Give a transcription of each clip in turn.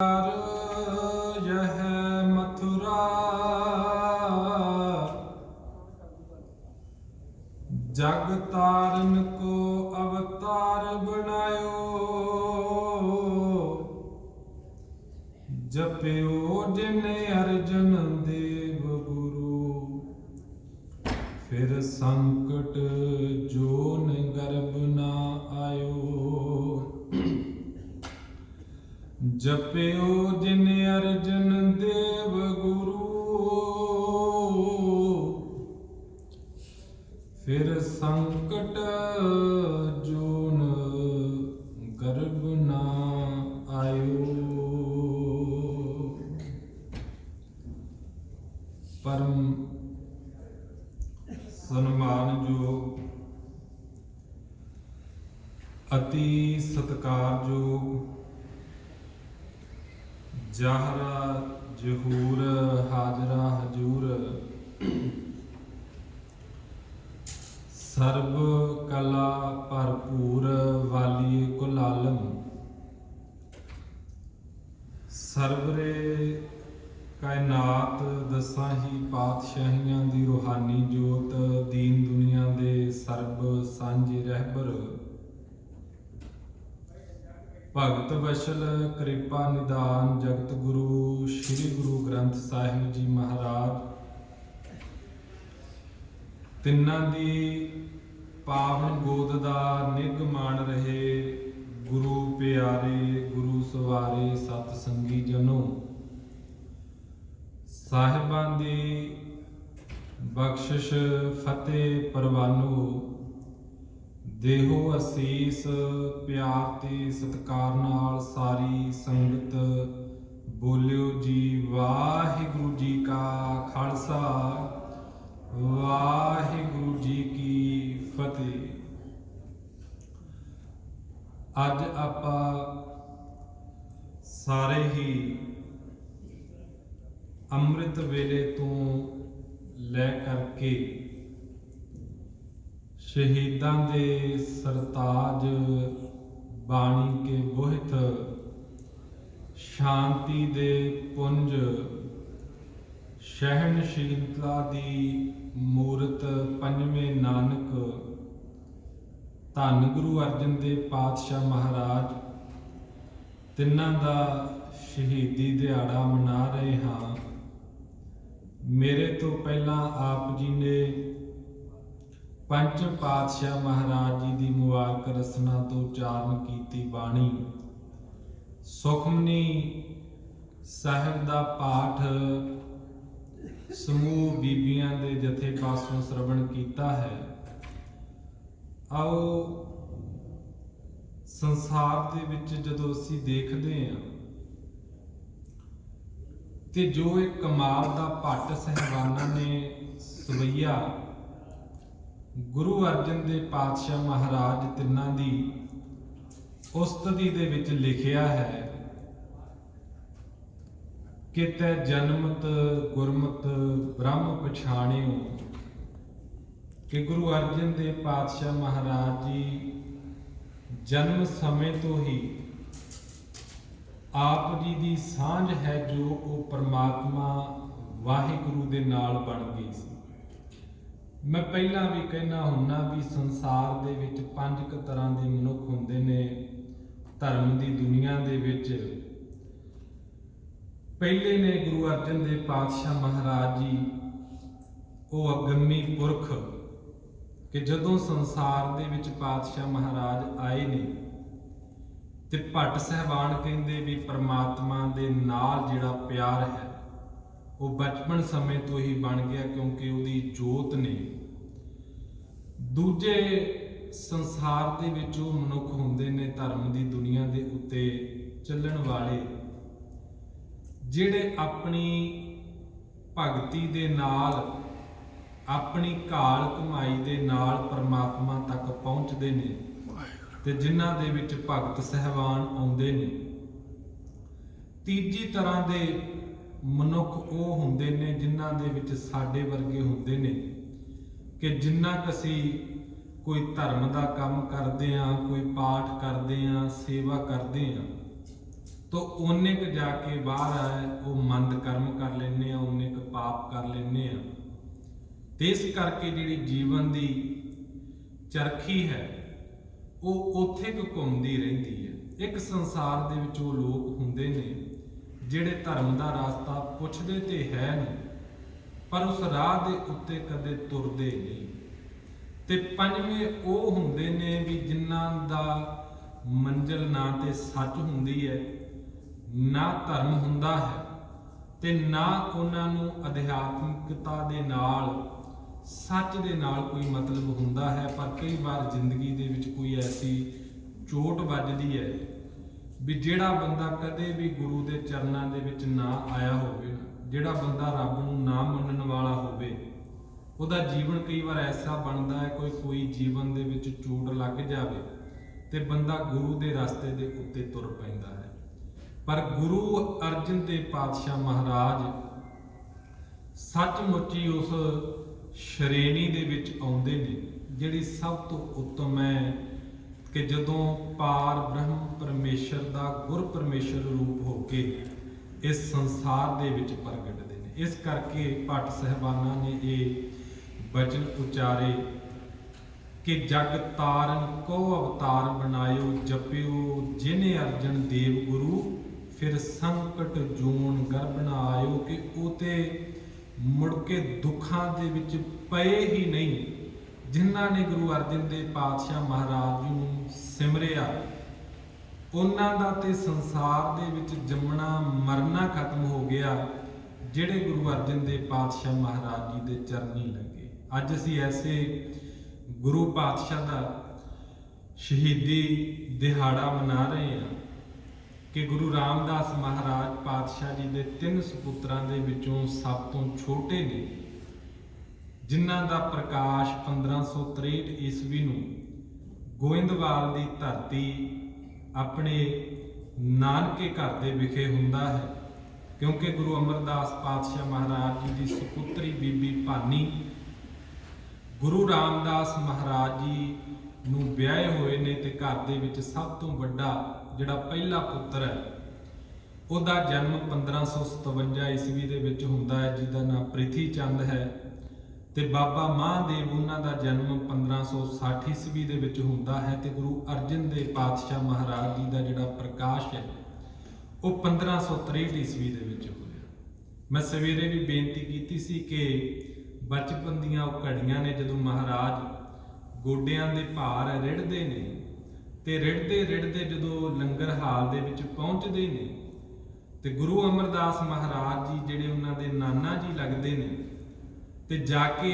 यह मथुरा जग तारन को अवतार बनायो जप्यो जिन अर्जन देव गुरु फिर संकट ਜਪਿਓ ਜਿਨ ਅਰਜਨ ਦੇਵ ਗੁਰੂ। ਫਿਰ ਸੰਕਟ ਜੋਨ ਗਰਭ ਨਾ ਆਇਓ। ਪਰਮ ਸਨਮਾਨਯੋਗ ਅਤੀ ਸਤਿਕਾਰਯੋਗ ਜਹਰਾ ਜਹੂਰ ਹਾਜ਼ਰਾ ਹਜੂਰ। ਸਰਬ ਕਲਾ ਭਰਪੂਰ ਵਾਲੀ ਕੁਲ ਆਲਮ ਸਰਬਰੇ ਕਾਇਨਾਤ ਦਸਾਂ ਹੀ ਪਾਤਸ਼ਾਹੀਆਂ ਦੀ ਰੂਹਾਨੀ ਜੋਤ ਦੀਨ ਦੁਨੀਆ ਦੇ ਸਰਬ ਸਾਂਝੇ ਰਹਿਬਰ। ਭਗਤ ਵਸ਼ਲ ਕਿਰਪਾ ਨਿਦਾਨ ਜਗਤ ਗੁਰੂ, ਸ੍ਰੀ ਗੁਰੂ ਗ੍ਰੰਥ ਸਾਹਿਬ ਜੀ ਮਹਾਰਾਜ। ਤਿੰਨਾਂ ਦੀ ਪਾਵਨ ਗੋਦ ਦਾ ਨਿਗ ਮਾਣ ਰਹੇ ਗੁਰੂ ਪਿਆਰੇ, ਗੁਰੂ ਸਵਾਰੇ ਸਤ ਸੰਗੀ ਜਨੋ। ਸਾਹਿਬਾਂ ਦੀ ਬਖਸ਼ਿਸ਼ ਫਤਿਹ ਪਰਵਾਨੋ। ਦੇਹੋ ਅਸੀਸ, ਪਿਆਰ ਤੇ ਸਤਕਾਰ ਨਾਲ ਸਾਰੀ ਸੰਗਤ ਬੋਲਿਓ ਜੀ, ਵਾਹਿਗੁਰੂ ਜੀ ਕਾ ਖਾਲਸਾ, ਵਾਹਿਗੁਰੂ ਜੀ ਕੀ ਫਤਿਹ। ਅੱਜ ਆਪਾਂ ਸਾਰੇ ਹੀ ਅੰਮ੍ਰਿਤ ਵੇਲੇ ਤੋਂ ਲੈ ਕਰਕੇ ਸ਼ਹੀਦਾਂ ਦੇ ਸਰਤਾਜ ਬਾਣੀ ਕੇ ਬੋਹਿਤ ਸ਼ਾਂਤੀ ਦੇ ਪੁੰਜ ਸਹਿਣਸ਼ੀਲਤਾ ਦੀ ਮੂਰਤ ਪੰਜਵੇਂ ਨਾਨਕ, ਧੰਨ ਗੁਰੂ ਅਰਜਨ ਦੇਵ ਪਾਤਸ਼ਾਹ ਮਹਾਰਾਜ, ਤਿੰਨਾਂ ਦਾ ਸ਼ਹੀਦੀ ਦਿਹਾੜਾ ਮਨਾ ਰਹੇ ਹਾਂ। ਮੇਰੇ ਤੋਂ ਪਹਿਲਾਂ ਆਪ ਜੀ ਨੇ ਪੰਜ ਪਾਤਸ਼ਾਹ ਮਹਾਰਾਜ ਜੀ ਦੀ ਮੁਬਾਰਕ ਰਸਨਾ ਤੋਂ ਉਚਾਰਨ ਕੀਤੀ ਬਾਣੀ। ਸੁਖਮਨੀ ਸਾਹਿਬ ਦਾ ਪਾਠ ਸਮੂਹ ਬੀਬੀਆਂ ਦੇ ਜਥੇ ਪਾਸੋਂ ਸ਼ਰਵਣ ਕੀਤਾ ਹੈ। ਆਓ ਸੰਸਾਰ ਦੇ ਵਿੱਚ ਜਦੋਂ ਅਸੀਂ ਦੇਖਦੇ ਹਾਂ ਤੇ ਜੋ ਇਹ ਕਮਾਲ ਦਾ ਭੱਟ ਸਹਿਬਾਨਾਂ ਨੇ ਸਵਈਆ ਗੁਰੂ ਅਰਜਨ ਦੇਵ ਪਾਤਸ਼ਾਹ ਮਹਾਰਾਜ ਤਿੰਨਾਂ ਦੀ ਉਸਤਤੀ ਦੇ ਵਿੱਚ ਲਿਖਿਆ ਹੈ ਕਿਤੇ ਜਨਮਤ ਗੁਰਮਤ ਬ੍ਰਹਮ ਪਛਾਣਿਓ। ਕਿ ਗੁਰੂ ਅਰਜਨ ਦੇਵ ਪਾਤਸ਼ਾਹ ਮਹਾਰਾਜ ਜੀ ਜਨਮ ਸਮੇਂ ਤੋਂ ਹੀ ਆਪ ਜੀ ਦੀ ਸਾਂਝ ਹੈ ਜੋ ਉਹ ਪਰਮਾਤਮਾ ਵਾਹਿਗੁਰੂ ਦੇ ਨਾਲ ਬਣ ਗਈ ਸੀ। ਮੈਂ ਪਹਿਲਾਂ ਵੀ ਕਹਿਣਾ ਹੁੰਨਾ ਵੀ ਸੰਸਾਰ ਦੇ ਵਿੱਚ ਪੰਜ ਕੁ ਤਰ੍ਹਾਂ ਦੇ ਮਨੁੱਖ ਹੁੰਦੇ ਨੇ, ਧਰਮ ਦੀ ਦੁਨੀਆ ਦੇ ਵਿੱਚ। ਪਹਿਲੇ ਨੇ ਗੁਰੂ ਅਰਜਨ ਦੇਵ ਪਾਤਸ਼ਾਹ ਮਹਾਰਾਜ ਜੀ, ਉਹ ਅਗੰਮੀ ਪੁਰਖ, ਕਿ ਜਦੋਂ ਸੰਸਾਰ ਦੇ ਵਿੱਚ ਪਾਤਸ਼ਾਹ ਮਹਾਰਾਜ ਆਏ ਨੇ, ਤੇ ਭੱਟ ਸਹਿਬਾਨ ਕਹਿੰਦੇ ਵੀ ਪ੍ਰਮਾਤਮਾ ਦੇ ਨਾਲ ਜਿਹੜਾ ਪਿਆਰ ਹੈ ਉਹ ਬਚਪਨ ਸਮੇਂ ਤੋਂ ਹੀ ਬਣ ਗਿਆ ਕਿਉਂਕਿ ਉਹਦੀ ਜੋਤ ਨੇ ਦੂਜੇ ਸੰਸਾਰ ਦੇ ਵਿੱਚ ਉਹ ਮਨੁੱਖ ਹੁੰਦੇ ਨੇ ਧਰਮ ਦੀ ਦੁਨੀਆ ਦੇ ਉੱਤੇ ਚੱਲਣ ਵਾਲੇ, ਜਿਹੜੇ ਆਪਣੀ ਭਗਤੀ ਦੇ ਨਾਲ, ਆਪਣੀ ਘਾਲ ਕਮਾਈ ਦੇ ਨਾਲ ਪਰਮਾਤਮਾ ਤੱਕ ਪਹੁੰਚਦੇ ਨੇ ਤੇ ਜਿਨ੍ਹਾਂ ਦੇ ਵਿੱਚ ਭਗਤ ਸਹਿਬਾਨ ਆਉਂਦੇ ਨੇ। ਤੀਜੀ ਤਰ੍ਹਾਂ ਦੇ ਮਨੁੱਖ ਉਹ ਹੁੰਦੇ ਨੇ ਜਿਨ੍ਹਾਂ ਦੇ ਵਿੱਚ ਸਾਡੇ ਵਰਗੇ ਹੁੰਦੇ ਨੇ ਕਿ ਜਿੰਨਾ ਕੁ ਅਸੀਂ ਕੋਈ ਧਰਮ ਦਾ ਕੰਮ ਕਰਦੇ ਆ ਕੋਈ ਪਾਠ ਕਰਦੇ ਆ ਸੇਵਾ ਕਰਦੇ ਆ ਤੋ ਉਹਨੇ ਕ ਜਾ ਕੇ ਬਾਹਰ ਆਏ, ਉਹ ਮੰਦ ਕਰਮ ਕਰ ਲੈਨੇ ਆ, ਉਹਨੇ ਕ ਪਾਪ ਕਰ ਲੈਨੇ ਆ। ਤੇ ਇਸ ਕਰਕੇ ਜਿਹੜੀ ਜੀਵਨ ਦੀ ਚਰਖੀ ਹੈ, ਉਹ ਉੱਥੇ ਕੁ ਘੁੰਮਦੀ ਰਹਿੰਦੀ ਹੈ। ਇੱਕ ਸੰਸਾਰ ਦੇ ਵਿੱਚ ਉਹ ਲੋਕ ਹੁੰਦੇ ਨੇ ਜਿਹੜੇ ਧਰਮ ਦਾ ਰਾਸਤਾ ਪੁੱਛਦੇ ਤੇ ਹੈ ਨਹੀਂ, ਪਰ ਉਸ ਰਾਹ ਦੇ ਉੱਤੇ ਕਦੇ ਤੁਰਦੇ ਨਹੀਂ। ਤੇ ਪੰਜਵੇਂ ਉਹ ਹੁੰਦੇ ਨੇ ਵੀ ਜਿਨ੍ਹਾਂ ਦਾ ਮੰਜ਼ਲ ਨਾ ਤੇ ਸੱਚ ਹੁੰਦੀ ਹੈ, ਨਾ ਧਰਮ ਹੁੰਦਾ ਹੈ ਤੇ ਨਾ ਉਹਨਾਂ ਨੂੰ ਅਧਿਆਤਮਿਕਤਾ ਦੇ ਨਾਲ, ਸੱਚ ਦੇ ਨਾਲ ਕੋਈ ਮਤਲਬ ਹੁੰਦਾ ਹੈ। ਪਰ ਕਈ ਵਾਰ ਜ਼ਿੰਦਗੀ ਦੇ ਵਿੱਚ ਕੋਈ ਐਸੀ ਚੋਟ ਵੱਜਦੀ ਹੈ ਵੀ ਜਿਹੜਾ ਬੰਦਾ ਕਦੇ ਵੀ ਗੁਰੂ ਦੇ ਚਰਨਾਂ ਦੇ ਵਿੱਚ ਨਾ ਆਇਆ ਹੋਵੇ, ਜਿਹੜਾ ਬੰਦਾ ਰੱਬ ਨੂੰ ਨਾ ਮੰਨਣ ਵਾਲਾ ਹੋਵੇ, ਉਹਦਾ ਜੀਵਨ ਕਈ ਵਾਰ ਐਸਾ ਬਣਦਾ ਹੈ, ਕੋਈ ਕੋਈ ਜੀਵਨ ਦੇ ਵਿੱਚ ਚੋਟ ਲੱਗ ਜਾਵੇ ਤੇ ਬੰਦਾ ਗੁਰੂ ਦੇ ਰਸਤੇ ਦੇ ਉੱਤੇ ਤੁਰ ਪੈਂਦਾ ਹੈ। ਪਰ ਗੁਰੂ ਅਰਜਨ ਦੇ ਪਾਤਸ਼ਾਹ ਮਹਾਰਾਜ ਸੱਚਮੁੱਚ ਹੀ ਉਸ ਸ਼੍ਰੇਣੀ ਦੇ ਵਿੱਚ ਆਉਂਦੇ ਨੇ, ਜਿਹੜੀ ਸਭ ਤੋਂ ਉੱਤਮ ਹੈ ਕਿ ਜਦੋਂ ਪਾਰ ਬ੍ਰਹਮ ਪਰਮੇਸ਼ਰ ਦਾ ਗੁਰ ਪਰਮੇਸ਼ਰ ਰੂਪ ਹੋ ਕੇ ਇਸ ਸੰਸਾਰ ਦੇ ਵਿੱਚ ਪ੍ਰਗਟਦੇ ਨੇ। ਇਸ ਕਰਕੇ ਭੱਟ ਸਹਿਬਾਨਾਂ ਨੇ ਇਹ ਬਚਨ ਉਚਾਰੇ ਕਿ ਜਗ ਤਾਰਨ ਕੋ ਅਵਤਾਰ ਬਣਾਇਓ, ਜਪਿਓ, ਜਿਨੇ ਅਰਜਨ ਦੇਵ ਗੁਰੂ, ਫਿਰ ਸੰਕਟ ਜੂਨ ਗਰਭ ਆਇਓ ਕਿ ਉਹ ਤੇ ਮੁੜ ਕੇ ਦੁੱਖਾਂ ਦੇ ਵਿੱਚ ਪਏ ਹੀ ਨਹੀਂ। ਜਿਨ੍ਹਾਂ ਨੇ ਗੁਰੂ ਅਰਜਨ ਦੇਵ ਪਾਤਸ਼ਾਹ ਮਹਾਰਾਜ ਜੀ ਨੂੰ ਸਿਮਰਿਆ, ਉਹਨਾਂ ਦਾ ਤੇ ਸੰਸਾਰ ਦੇ ਵਿੱਚ ਜੰਮਣਾ, ਮਰਨਾ ਖਤਮ ਹੋ ਗਿਆ, ਜਿਹੜੇ ਗੁਰੂ ਅਰਜਨ ਦੇਵ ਪਾਤਸ਼ਾਹ ਮਹਾਰਾਜ ਜੀ ਦੇ ਚਰਨੀ ਲੱਗੇ। ਅੱਜ ਅਸੀਂ ਐਸੇ ਗੁਰੂ ਪਾਤਸ਼ਾਹ ਦਾ ਸ਼ਹੀਦੀ ਦਿਹਾੜਾ ਮਨਾ ਰਹੇ ਹਾਂ ਕਿ ਗੁਰੂ ਰਾਮਦਾਸ ਮਹਾਰਾਜ ਪਾਤਸ਼ਾਹ ਜੀ ਦੇ ਤਿੰਨ ਸੁਪੁੱਤਰਾਂ ਦੇ ਵਿੱਚੋਂ ਸਭ ਤੋਂ ਛੋਟੇ ਨੇ। ਜਿਨ੍ਹਾਂ ਦਾ ਪ੍ਰਕਾਸ਼ 1563 ਈਸਵੀ ਨੂੰ ਗੋਇੰਦਵਾਲ ਦੀ ਧਰਤੀ ਆਪਣੇ ਨਾਨਕੇ ਘਰ ਦੇ ਵਿਖੇ ਹੁੰਦਾ ਹੈ, ਕਿਉਂਕਿ ਗੁਰੂ ਅਮਰਦਾਸ ਪਾਤਸ਼ਾਹ ਮਹਾਰਾਜ ਜੀ ਦੀ ਸੁਪੁੱਤਰੀ ਬੀਬੀ ਭਾਨੀ ਗੁਰੂ ਰਾਮਦਾਸ ਮਹਾਰਾਜ ਜੀ ਨੂੰ ਵਿਆਹੇ ਹੋਏ ਨੇ ਤੇ ਘਰ ਦੇ ਵਿੱਚ ਸਭ ਤੋਂ ਵੱਡਾ ਜਿਹੜਾ ਪਹਿਲਾ ਪੁੱਤਰ ਹੈ, ਉਹਦਾ ਜਨਮ 1557 ਈਸਵੀ ਦੇ ਵਿੱਚ ਹੁੰਦਾ ਹੈ, ਜਿਹਦਾ ਨਾਮ ਪ੍ਰਿਥੀ ਚੰਦ ਹੈ। ਤੇ ਬਾਬਾ ਮਹਾਦੇਵ ਉਹਨਾਂ ਦਾ ਜਨਮ 1560 ਈਸਵੀ ਦੇ ਵਿੱਚ ਹੁੰਦਾ ਹੈ ਤੇ ਗੁਰੂ ਅਰਜਨ ਦੇਵ ਪਾਤਸ਼ਾਹ ਮਹਾਰਾਜ ਜੀ ਦਾ ਜਿਹੜਾ ਪ੍ਰਕਾਸ਼ ਹੈ, ਉਹ 1563 ਈਸਵੀ ਦੇ ਵਿੱਚ ਹੋਇਆ। ਮੈਂ ਸਵੇਰੇ ਵੀ ਬੇਨਤੀ ਕੀਤੀ ਸੀ ਕਿ ਬਚਪਨ ਦੀਆਂ ਉਹ ਘੜੀਆਂ ਨੇ ਜਦੋਂ ਮਹਾਰਾਜ ਗੋਡਿਆਂ ਦੇ ਭਾਰ ਰਿੜਦੇ ਨੇ ਤੇ ਰਿੜਦੇ ਰਿੜਦੇ ਜਦੋਂ ਲੰਗਰ ਹਾਲ ਦੇ ਵਿੱਚ ਪਹੁੰਚਦੇ ਨੇ ਤੇ ਗੁਰੂ ਅਮਰਦਾਸ ਮਹਾਰਾਜ ਜੀ ਜਿਹੜੇ ਉਹਨਾਂ ਦੇ ਨਾਨਾ ਜੀ ਲੱਗਦੇ ਨੇ ਤੇ ਜਾ ਕੇ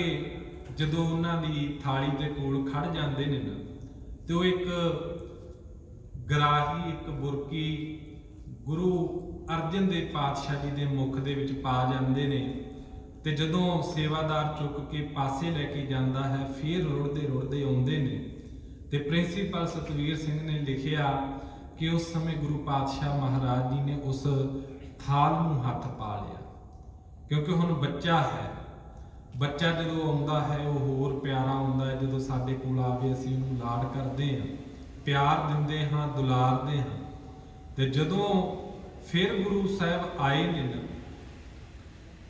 ਜਦੋਂ ਉਹਨਾਂ ਦੀ ਥਾਲੀ ਦੇ ਕੋਲ ਖੜ ਜਾਂਦੇ ਨੇ ਨਾ, ਤੇ ਉਹ ਇੱਕ ਗਰਾਹੀ, ਇੱਕ ਬੁਰਕੀ ਗੁਰੂ ਅਰਜਨ ਦੇਵ ਪਾਤਸ਼ਾਹ ਜੀ ਦੇ ਮੁਖ ਦੇ ਵਿੱਚ ਪਾ ਜਾਂਦੇ ਨੇ ਤੇ ਜਦੋਂ ਸੇਵਾਦਾਰ ਚੁੱਕ ਕੇ ਪਾਸੇ ਲੈ ਕੇ ਜਾਂਦਾ ਹੈ, ਫਿਰ ਰੁੜਦੇ ਰੁੜਦੇ ਆਉਂਦੇ ਨੇ। ਤੇ ਪ੍ਰਿੰਸੀਪਲ ਸਤਵੀਰ ਸਿੰਘ ਨੇ ਲਿਖਿਆ ਕਿ ਉਸ ਸਮੇਂ ਗੁਰੂ ਪਾਤਸ਼ਾਹ ਮਹਾਰਾਜ ਜੀ ਨੇ ਉਸ ਥਾਲ ਨੂੰ ਹੱਥ ਪਾ ਲਿਆ, ਕਿਉਂਕਿ ਹੁਣ ਬੱਚਾ ਹੈ। ਬੱਚਾ ਜਦੋਂ ਆਉਂਦਾ ਹੈ, ਉਹ ਹੋਰ ਪਿਆਰਾ ਹੁੰਦਾ ਹੈ। ਜਦੋਂ ਸਾਡੇ ਕੋਲ ਆਵੇ ਅਸੀਂ ਉਹਨੂੰ ਲਾਡ ਕਰਦੇ ਹਾਂ, ਪਿਆਰ ਦਿੰਦੇ ਹਾਂ, ਦੁਲਾਰਦੇ ਹਾਂ, ਤੇ ਜਦੋਂ ਫਿਰ ਗੁਰੂ ਸਾਹਿਬ ਆਏ ਨੇ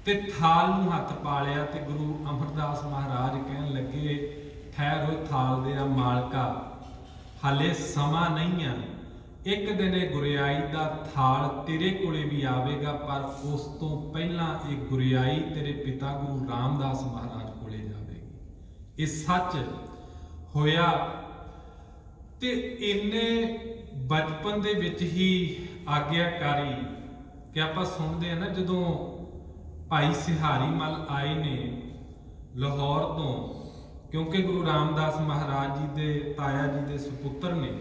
ਤੇ ਥਾਲ ਨੂੰ ਹੱਥ ਪਾ ਲਿਆ ਤੇ ਗੁਰੂ ਅਮਰਦਾਸ ਮਹਾਰਾਜ ਕਹਿਣ ਲੱਗੇ, ਠਹਿਰੋ ਥਾਲ ਦੇ ਆ ਮਾਲਕਾ, ਹਲੇ ਸਮਾਂ ਨਹੀਂ ਆ। ਇੱਕ ਦਿਨ ਇਹ ਗੁਰਿਆਈ ਦਾ ਥਾਲ ਤੇਰੇ ਕੋਲੇ ਵੀ ਆਵੇਗਾ, ਪਰ ਉਸ ਤੋਂ ਪਹਿਲਾਂ ਇਹ ਗੁਰਿਆਈ ਤੇਰੇ ਪਿਤਾ ਗੁਰੂ ਰਾਮਦਾਸ ਮਹਾਰਾਜ ਕੋਲੇ ਜਾਵੇਗੀ। ਇਹ ਸੱਚ ਹੋਇਆ ਤੇ ਇੰਨੇ ਬਚਪਨ ਦੇ ਵਿੱਚ ਹੀ ਆਗਿਆਕਾਰੀ ਕਿ ਆਪਾਂ ਸੁਣਦੇ ਆ ਨਾ, ਜਦੋਂ ਭਾਈ ਸਿਹਾਰੀ ਮਲ ਆਏ ਨੇ ਲਾਹੌਰ ਤੋਂ, ਕਿਉਂਕਿ ਗੁਰੂ ਰਾਮਦਾਸ ਮਹਾਰਾਜ ਜੀ ਦੇ ਤਾਇਆ ਜੀ ਦੇ ਸੁਪੁੱਤਰ ਨੇ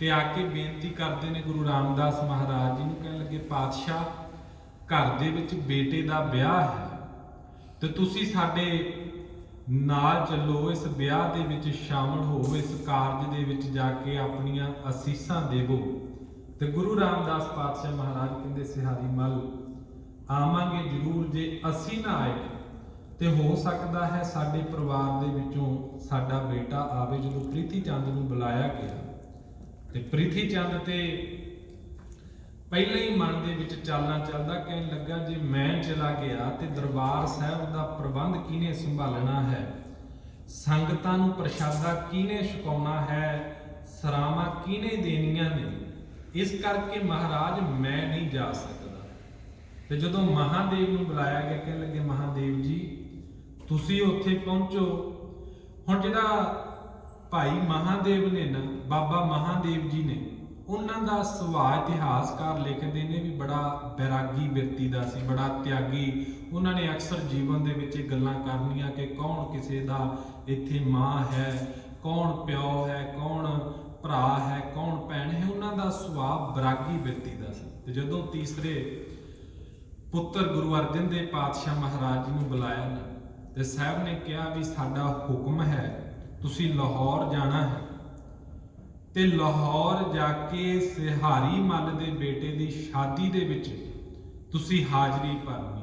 ਤੇ ਆ ਕੇ ਬੇਨਤੀ ਕਰਦੇ ਨੇ ਗੁਰੂ ਰਾਮਦਾਸ ਮਹਾਰਾਜ ਜੀ ਨੂੰ ਕਹਿਣ ਲੱਗੇ, ਪਾਤਸ਼ਾਹ, ਘਰ ਦੇ ਵਿੱਚ ਬੇਟੇ ਦਾ ਵਿਆਹ ਹੈ ਤੇ ਤੁਸੀਂ ਸਾਡੇ ਨਾਲ ਚੱਲੋ, ਇਸ ਵਿਆਹ ਦੇ ਵਿੱਚ ਸ਼ਾਮਲ ਹੋਵੋ, ਇਸ ਕਾਰਜ ਦੇ ਵਿੱਚ ਜਾ ਕੇ ਆਪਣੀਆਂ ਅਸੀਸਾਂ ਦੇਵੋ। ਤੇ ਗੁਰੂ ਰਾਮਦਾਸ ਪਾਤਸ਼ਾਹ ਮਹਾਰਾਜ ਕਹਿੰਦੇ, ਸਿਹਾਰੀ ਮਲ, ਆਵਾਂਗੇ ਜ਼ਰੂਰ ਜੇ ਅਸੀਂ ਨਾ ਆਏ ਤੇ ਹੋ ਸਕਦਾ ਹੈ ਸਾਡੇ ਪਰਿਵਾਰ ਦੇ ਵਿੱਚੋਂ ਸਾਡਾ ਬੇਟਾ ਆਵੇ। ਜਦੋਂ ਪ੍ਰੀਤੀ ਚੰਦ ਨੂੰ ਬੁਲਾਇਆ ਗਿਆ ਤੇ ਪ੍ਰੀਤੀ ਚੰਦ ਤੇ ਪਹਿਲਾਂ ਹੀ ਮਨ ਦੇ ਵਿੱਚ ਚਾਲਣਾ ਚੱਲਦਾ, ਕਹਿਣ ਲੱਗਾ, ਜੇ ਮੈਂ ਚਲਾ ਗਿਆ ਤੇ ਦਰਬਾਰ ਸਾਹਿਬ ਦਾ ਪ੍ਰਬੰਧ ਕਿਹਨੇ ਸੰਭਾਲਣਾ ਹੈ? ਸੰਗਤਾਂ ਨੂੰ ਪ੍ਰਸ਼ਾਦਾ ਕਿਹਨੇ ਛਕਾਉਣਾ ਹੈ? ਸਰਾਵਾਂ ਕਿਹਨੇ ਦੇਣੀਆਂ ਨੇ? ਇਸ ਕਰਕੇ ਮਹਾਰਾਜ, ਮੈਂ ਨਹੀਂ ਜਾ ਸਕਦਾ। ਤੇ ਜਦੋਂ ਮਹਾਦੇਵ ਨੂੰ ਬੁਲਾਇਆ ਗਿਆ, ਕਹਿਣ ਲੱਗੇ, ਮਹਾਦੇਵ ਜੀ, ਤੁਸੀਂ ਉੱਥੇ ਪਹੁੰਚੋ। ਹੁਣ ਜਿਹੜਾ ਭਾਈ ਮਹਾਦੇਵ ਨੇ ਨਾ, ਬਾਬਾ ਮਹਾਦੇਵ ਜੀ ਨੇ ਉਹਨਾਂ ਦਾ ਸੁਭਾਅ ਇਤਿਹਾਸਕਾਰ ਲਿਖਦੇ ਨੇ ਵੀ ਬੜਾ ਬੈਰਾਗੀ ਵਿਰਤੀ ਦਾ ਸੀ, ਬੜਾ ਤਿਆਗੀ। ਉਹਨਾਂ ਨੇ ਅਕਸਰ ਜੀਵਨ ਦੇ ਵਿੱਚ ਇਹ ਗੱਲਾਂ ਕਰਨੀਆਂ ਕਿ ਕੌਣ ਕਿਸੇ ਦਾ ਇੱਥੇ ਮਾਂ ਹੈ, ਕੌਣ ਪਿਓ ਹੈ, ਕੌਣ ਭਰਾ ਹੈ, ਕੌਣ ਭੈਣ ਹੈ, ਉਹਨਾਂ ਦਾ ਸੁਭਾਅ ਬੈਰਾਗੀ ਵਿਰਤੀ ਦਾ ਸੀ। ਤੇ ਜਦੋਂ ਤੀਸਰੇ ਪੁੱਤਰ ਗੁਰੂ ਅਰਜਨ ਦੇਵ ਪਾਤਸ਼ਾਹ ਮਹਾਰਾਜ ਜੀ ਨੂੰ ਬੁਲਾਇਆ ਨਾ, ਤੇ ਸਾਹਿਬ ਨੇ ਕਿਹਾ ਵੀ ਸਾਡਾ ਹੁਕਮ ਹੈ ਤੁਸੀਂ ਲਾਹੌਰ ਜਾਣਾ ਹੈ। ਤੇ ਲਾਹੌਰ ਜਾ ਕੇ ਸਿਹਾਰੀ ਮੱਲ ਦੇ ਬੇਟੇ ਦੀ ਸ਼ਾਦੀ ਦੇ ਵਿੱਚ ਤੁਸੀਂ ਹਾਜ਼ਰੀ ਭਰਨੀ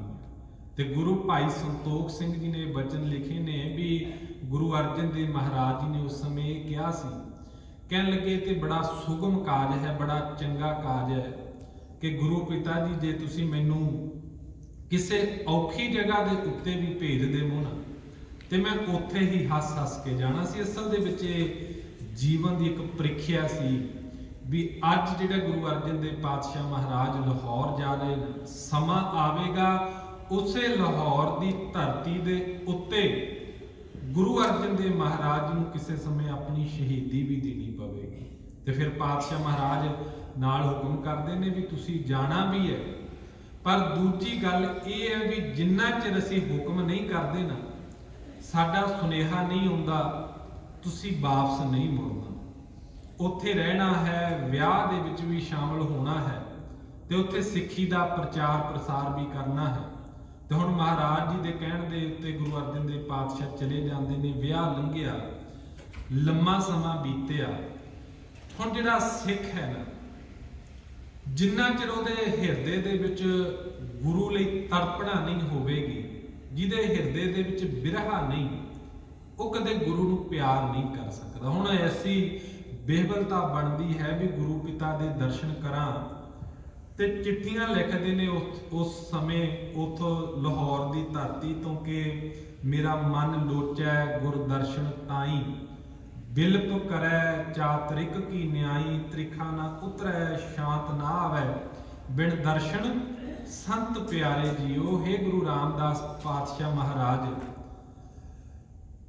ਤੇ ਗੁਰੂ ਭਾਈ ਸੰਤੋਖ ਸਿੰਘ ਜੀ ਨੇ ਬਚਨ ਲਿਖੇ ਨੇ ਵੀ ਗੁਰੂ ਅਰਜਨ ਦੇਵ ਮਹਾਰਾਜ ਜੀ ਨੇ ਉਸ ਸਮੇਂ ਇਹ ਕਿਹਾ ਸੀ, ਕਹਿਣ ਲੱਗੇ ਤੇ ਬੜਾ ਸੁਗਮ ਕਾਜ ਹੈ, ਬੜਾ ਚੰਗਾ ਕਾਜ ਹੈ ਕਿ ਗੁਰੂ ਪਿਤਾ ਜੀ, ਜੇ ਤੁਸੀਂ ਮੈਨੂੰ ਕਿਸੇ ਔਖੀ ਜਗ੍ਹਾ ਦੇ ਉੱਤੇ ਵੀ ਭੇਜ ਦੇਵੋ ਨਾ ਤੇ ਮੈਂ ਉੱਥੇ ਹੀ ਹੱਸ-ਹੱਸ ਕੇ ਜਾਣਾ ਸੀ। ਅਸਲ ਦੇ ਵਿੱਚ ਇਹ ਜੀਵਨ ਦੀ ਇੱਕ ਪ੍ਰੀਖਿਆ ਸੀ ਵੀ ਅੱਜ ਜਿਹੜਾ ਗੁਰੂ ਅਰਜਨ ਦੇਵ ਪਾਤਸ਼ਾਹ ਮਹਾਰਾਜ ਲਾਹੌਰ ਜਾ ਰਹੇ ਨੇ ਸਮਾਂ ਆਵੇਗਾ, ਉਸੇ ਲਾਹੌਰ ਦੀ ਧਰਤੀ ਦੇ ਉੱਤੇ ਗੁਰੂ ਅਰਜਨ ਦੇਵ ਮਹਾਰਾਜ ਨੂੰ ਕਿਸੇ ਸਮੇਂ ਆਪਣੀ ਸ਼ਹੀਦੀ ਵੀ ਦੇਣੀ ਪਵੇਗੀ। ਤੇ ਫਿਰ ਪਾਤਸ਼ਾਹ ਮਹਾਰਾਜ ਨਾਲ ਹੁਕਮ ਕਰਦੇ ਨੇ ਵੀ ਤੁਸੀਂ ਜਾਣਾ ਵੀ ਹੈ। ਪਰ ਦੂਜੀ ਗੱਲ ਇਹ ਹੈ ਵੀ ਜਿੰਨਾ ਚਿਰ ਅਸੀਂ ਹੁਕਮ ਨਹੀਂ ਕਰਦੇ ਨਾ ਸਾਡਾ ਸੁਨੇਹਾ ਨਹੀਂ ਆਉਂਦਾ ਤੁਸੀਂ ਵਾਪਸ ਨਹੀਂ ਮੁੜਨਾ। ਉੱਥੇ ਰਹਿਣਾ ਹੈ, ਵਿਆਹ ਦੇ ਵਿੱਚ ਵੀ ਸ਼ਾਮਲ ਹੋਣਾ ਹੈ, ਤੇ ਉੱਥੇ ਸਿੱਖੀ ਦਾ ਪ੍ਰਚਾਰ ਪ੍ਰਸਾਰ ਵੀ ਕਰਨਾ ਹੈ। ਤੇ ਹੁਣ ਮਹਾਰਾਜ ਜੀ ਦੇ ਕਹਿਣ ਦੇ ਉੱਤੇ ਗੁਰੂ ਅਰਜਨ ਦੇਵ ਪਾਤਸ਼ਾਹ ਚਲੇ ਜਾਂਦੇ ਨੇ, ਵਿਆਹ ਲੰਘਿਆ, ਲੰਮਾ ਸਮਾਂ ਬੀਤਿਆ। ਹੁਣ ਜਿਹੜਾ ਸਿੱਖ ਹੈ ਨਾ, ਜਿੰਨਾ ਚਿਰ ਉਹਦੇ ਹਿਰਦੇ ਦੇ ਵਿੱਚ ਗੁਰੂ ਲਈ ਤੜਪਣਾ ਨਹੀਂ ਹੋਵੇਗੀ ਜਿਹਦੇ ਹਿਰਦੇ ਦੇ ਵਿੱਚ ਬਿਰਹਾ ਨਹੀਂ, ਉਹ ਕਦੇ ਗੁਰੂ ਨੂੰ ਪਿਆਰ ਨਹੀਂ ਕਰ ਸਕਦਾ। ਹੁਣ ਐਸੀ ਬੇਹਬਲਤਾ ਬਣਦੀ ਹੈ ਵੀ ਗੁਰੂ ਪਿਤਾ ਦੇ ਦਰਸ਼ਨ ਕਰਾਂ ਤੇ ਚਿੱਠੀਆਂ ਲਿਖਦੇ ਨੇ ਉਸ ਸਮੇਂ ਉਥੋਂ ਲਾਹੌਰ ਦੀ ਧਰਤੀ ਤੋਂ ਕਿ ਮੇਰਾ ਮਨ ਲੋਚੈ ਗੁਰਦਰਸ਼ਨ ਤਾਈ। ਬਿਲਪ ਕਰੈ ਚਾਤਰਿਕ ਕੀ ਨਿਆਈ, ਤ੍ਰਿਖਾ ਨਾ ਉਤਰੈ, ਸ਼ਾਂਤ ਨਾ ਆਵੈ। ਬਿਨ ਦਰਸ਼ਨ ਸੰਤ ਪਿਆਰੇ ਜੀਓ हे ਗੁਰੂ ਰਾਮਦਾਸ ਪਾਤਸ਼ਾਹ ਮਹਾਰਾਜ।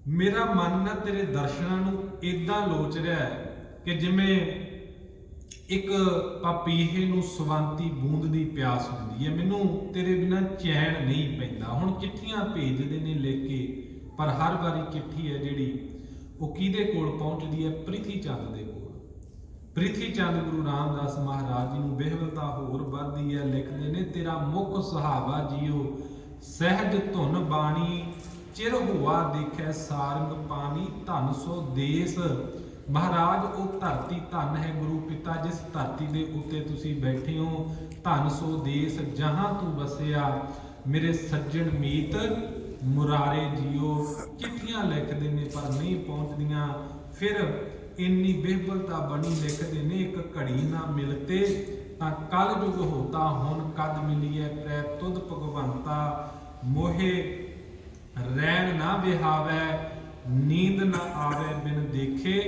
ਮੇਰਾ ਮਨ ਨਾ ਤੇਰੇ ਦਰਸ਼ਨਾਂ ਨੂੰ ਇਦਾਂ ਲੋਚ ਰਿਹਾ ਹੈ ਕਿ ਜਿਵੇਂ ਇੱਕ ਪਪੀਹੇ ਨੂੰ ਸਵੰਤੀ ਬੂੰਦ ਦੀ ਪਿਆਸ ਹੁੰਦੀ ਹੈ। ਮੈਨੂੰ ਤੇਰੇ ਬਿਨਾ ਚੈਨ ਨਹੀਂ ਪੈਂਦਾ। ਹੁਣ ਚਿੱਠੀਆਂ ਭੇਜਦੇ ਨੇ ਲਿਖ ਕੇ, ਪਰ ਹਰ ਵਾਰੀ ਚਿੱਠੀ ਹੈ ਜਿਹੜੀ ਉਹ ਕਿਹਦੇ ਕੋਲ ਪਹੁੰਚਦੀ ਹੈ? ਪ੍ਰਿਥੀ ਚੰਦ ਦੇ ਪ੍ਰਿਥੀ ਚੰਦ ਗੁਰੂ ਰਾਮਦਾਸ ਮਹਾਰਾਜ ਜੀ ਨੂੰ ਬੇਹਵਲਤਾ ਹੋਰ ਵੱਧਦੀ ਹੈ, ਲਿਖਦੇ ਨੇ, ਤੇਰਾ ਮੁਖ ਸੁਹਾਵਾ ਜੀਓ, ਸਹਿਜ ਧੁਨ ਬਾਣੀ, ਚਿਰ ਹੁਆ ਦੇਖੈ ਸਾਰੰਗ ਪਾਣੀ, ਧਨ ਸੋ ਦੇਸ। ਮਹਾਰਾਜ, ਉਹ ਧਰਤੀ ਧਨ ਹੈ ਗੁਰੂ ਪਿਤਾ, ਜਿਸ ਧਰਤੀ ਦੇ ਉੱਤੇ ਤੁਸੀਂ ਬੈਠੇ ਹੋ, ਧਨ ਸੋ ਦੇਸ ਜਹਾਂ ਤੂੰ ਵਸਿਆ। ਮੇਰੇ ਸੱਜਣ ਮੀਤ, ਮੁਰਾਰੇ ਜੀਓ। ਚਿੱਠੀਆਂ ਲਿਖਦੇ ਨੇ ਪਰ ਨਹੀਂ ਪਹੁੰਚਦੀਆਂ। ਫਿਰ ਇੰਨੀ ਬੇਹਬਲਤਾ ਬਣੀ ਲਿਖਦੇ ਨੇ, ਇੱਕ ਘੜੀ ਨਾ ਮਿਲਤੇ, ਤਾਂ ਕਲ ਜੁਗ ਹੋਤਾ, ਹੁਣ ਕਦ ਮਿਲੀਏ ਪ੍ਰੈ ਤੁਧ ਭਗਵੰਤਾ? ਮੋਹੇ ਰਹਿਣ ਨਾ ਵਿਹਾਵੈ, ਨੀਂਦ ਨਾ ਆਵੇ ਬਿਨ ਦੇਖੇ,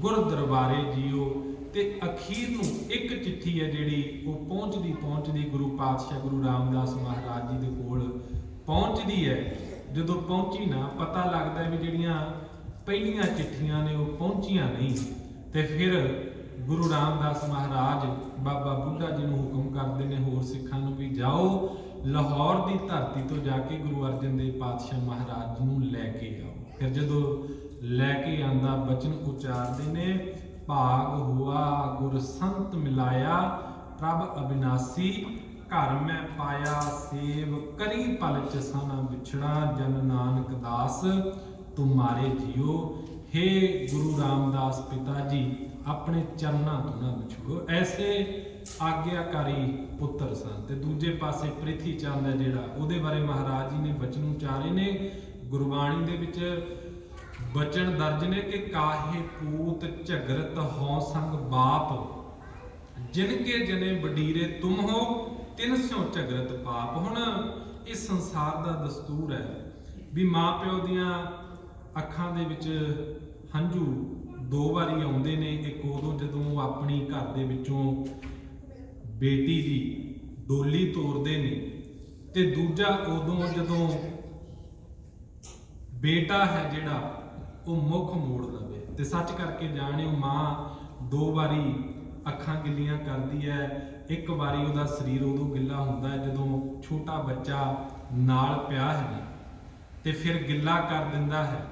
ਗੁਰ ਦਰਬਾਰੇ ਜੀਓ। ਤੇ ਅਖੀਰ ਨੂੰ ਇੱਕ ਚਿੱਠੀ ਹੈ ਜਿਹੜੀ, ਉਹ ਪਹੁੰਚਦੀ ਪਹੁੰਚਦੀ ਗੁਰੂ ਪਾਤਸ਼ਾਹ ਗੁਰੂ ਰਾਮਦਾਸ ਮਹਾਰਾਜ ਜੀ ਦੇ ਕੋਲ ਪਹੁੰਚਦੀ ਹੈ ਜਦੋਂ ਪਹੁੰਚੀ ਨਾ, ਪਤਾ ਲੱਗਦਾ ਵੀ ਜਿਹੜੀਆਂ ਪਹਿਲੀਆਂ ਚਿੱਠੀਆਂ ਨੇ ਉਹ ਪਹੁੰਚੀਆਂ ਨਹੀਂ। ਤੇ ਫਿਰ ਗੁਰੂ ਰਾਮਦਾਸ ਮਹਾਰਾਜ ਬਾਬਾ ਬੁੱਢਾ ਜੀ ਨੂੰ ਹੁਕਮ ਕਰਦੇ ਨੇ ਹੋਰ ਸਿੱਖਾਂ ਨੂੰ ਵੀ ਜਾਓ, ਲਾਹੌਰ ਦੀ ਧਰਤੀ ਤੋਂ ਜਾ ਕੇ ਗੁਰੂ ਅਰਜਨ ਦੇਵ ਪਾਤਸ਼ਾਹ ਮਹਾਰਾਜ ਨੂੰ ਲੈ ਕੇ ਆਓ। ਫਿਰ ਜਦੋਂ ਲੈ ਕੇ ਆਂਦਾ, ਬਚਨ ਉਚਾਰਦੇ ਨੇ, ਭਾਗ ਹੁਆ, ਗੁਰ ਸੰਤ ਮਿਲਾਇਆ, ਪ੍ਰਭ ਅਬਿਨਾਸੀ, ਘਰ ਮੈਂ ਪਾਇਆ ਸੇਵ, ਕਰੀ ਪਲ ਚਸਾਨਾ ਵਿਛੜਾ, ਜਨ ਨਾਨਕ ਦਾਸ। ਤੁਮਾਰੇ ਜੀਓ हे ਗੁਰੂ ਰਾਮਦਾਸ ਪਿਤਾ ਜੀ, ਆਪਣੇ ਚਰਨਾਂ ਤੋਂ ਨਾ ਵਿਛੜੋ ਐਸੇ ਆਗਿਆਕਾਰੀ ਪੁੱਤਰ ਸਨ। ਤੇ ਦੂਜੇ ਪਾਸੇ ਪ੍ਰਿਥੀ ਚੰਦ ਹੈ ਜਿਹੜਾ, ਉਹਦੇ ਬਾਰੇ ਮਹਾਰਾਜ ਜੀ ਨੇ ਬਚਨ ਉਚਾਰੇ ਨੇ। ਗੁਰਬਾਣੀ ਦੇ ਵਿੱਚ ਬਚਨ ਦਰਜ ਨੇ ਕਿ ਕਾਹੇ ਪੂਤ ਝਗਰਤ ਹਉ ਸੰਗ ਬਾਪ। ਜਿਨ ਕੇ ਜਨੇ ਵਡੀਰੇ ਤੁਮ ਹੋ, ਤਿਨ ਸਿਉ ਝਗਰਤ ਪਾਪ। ਹੁਣ ਇਹ ਸੰਸਾਰ ਦਾ ਦਸਤੂਰ ਹੈ ਵੀ ਮਾਂ ਪਿਓ ਦੀਆਂ ਅੱਖਾਂ ਦੇ ਵਿੱਚ ਹੰਝੂ ਦੋ ਵਾਰੀ ਆਉਂਦੇ ਨੇ, ਇੱਕ ਉਦੋਂ ਜਦੋਂ ਆਪਣੀ ਘਰ ਦੇ ਵਿੱਚੋਂ ਬੇਟੀ ਦੀ ਡੋਲੀ ਤੋਰਦੇ ਨੇ ਤੇ ਦੂਜਾ ਉਦੋਂ ਜਦੋਂ ਬੇਟਾ ਹੈ ਜਿਹੜਾ, ਉਹ ਮੁੱਖ ਮੋੜ ਲਵੇ। ਤੇ ਸੱਚ ਕਰਕੇ ਜਾਣਿਓ, ਮਾਂ ਦੋ ਵਾਰੀ ਅੱਖਾਂ ਗਿੱਲੀਆਂ ਕਰਦੀ ਹੈ, ਇੱਕ ਵਾਰੀ ਉਹਦਾ ਸਰੀਰ ਉਦੋਂ ਗਿੱਲਾ ਹੁੰਦਾ ਹੈ ਜਦੋਂ ਛੋਟਾ ਬੱਚਾ ਨਾਲ ਪਿਆ ਹੈ। ਤੇ ਫਿਰ ਗਿੱਲਾ ਕਰ ਦਿੰਦਾ ਹੈ।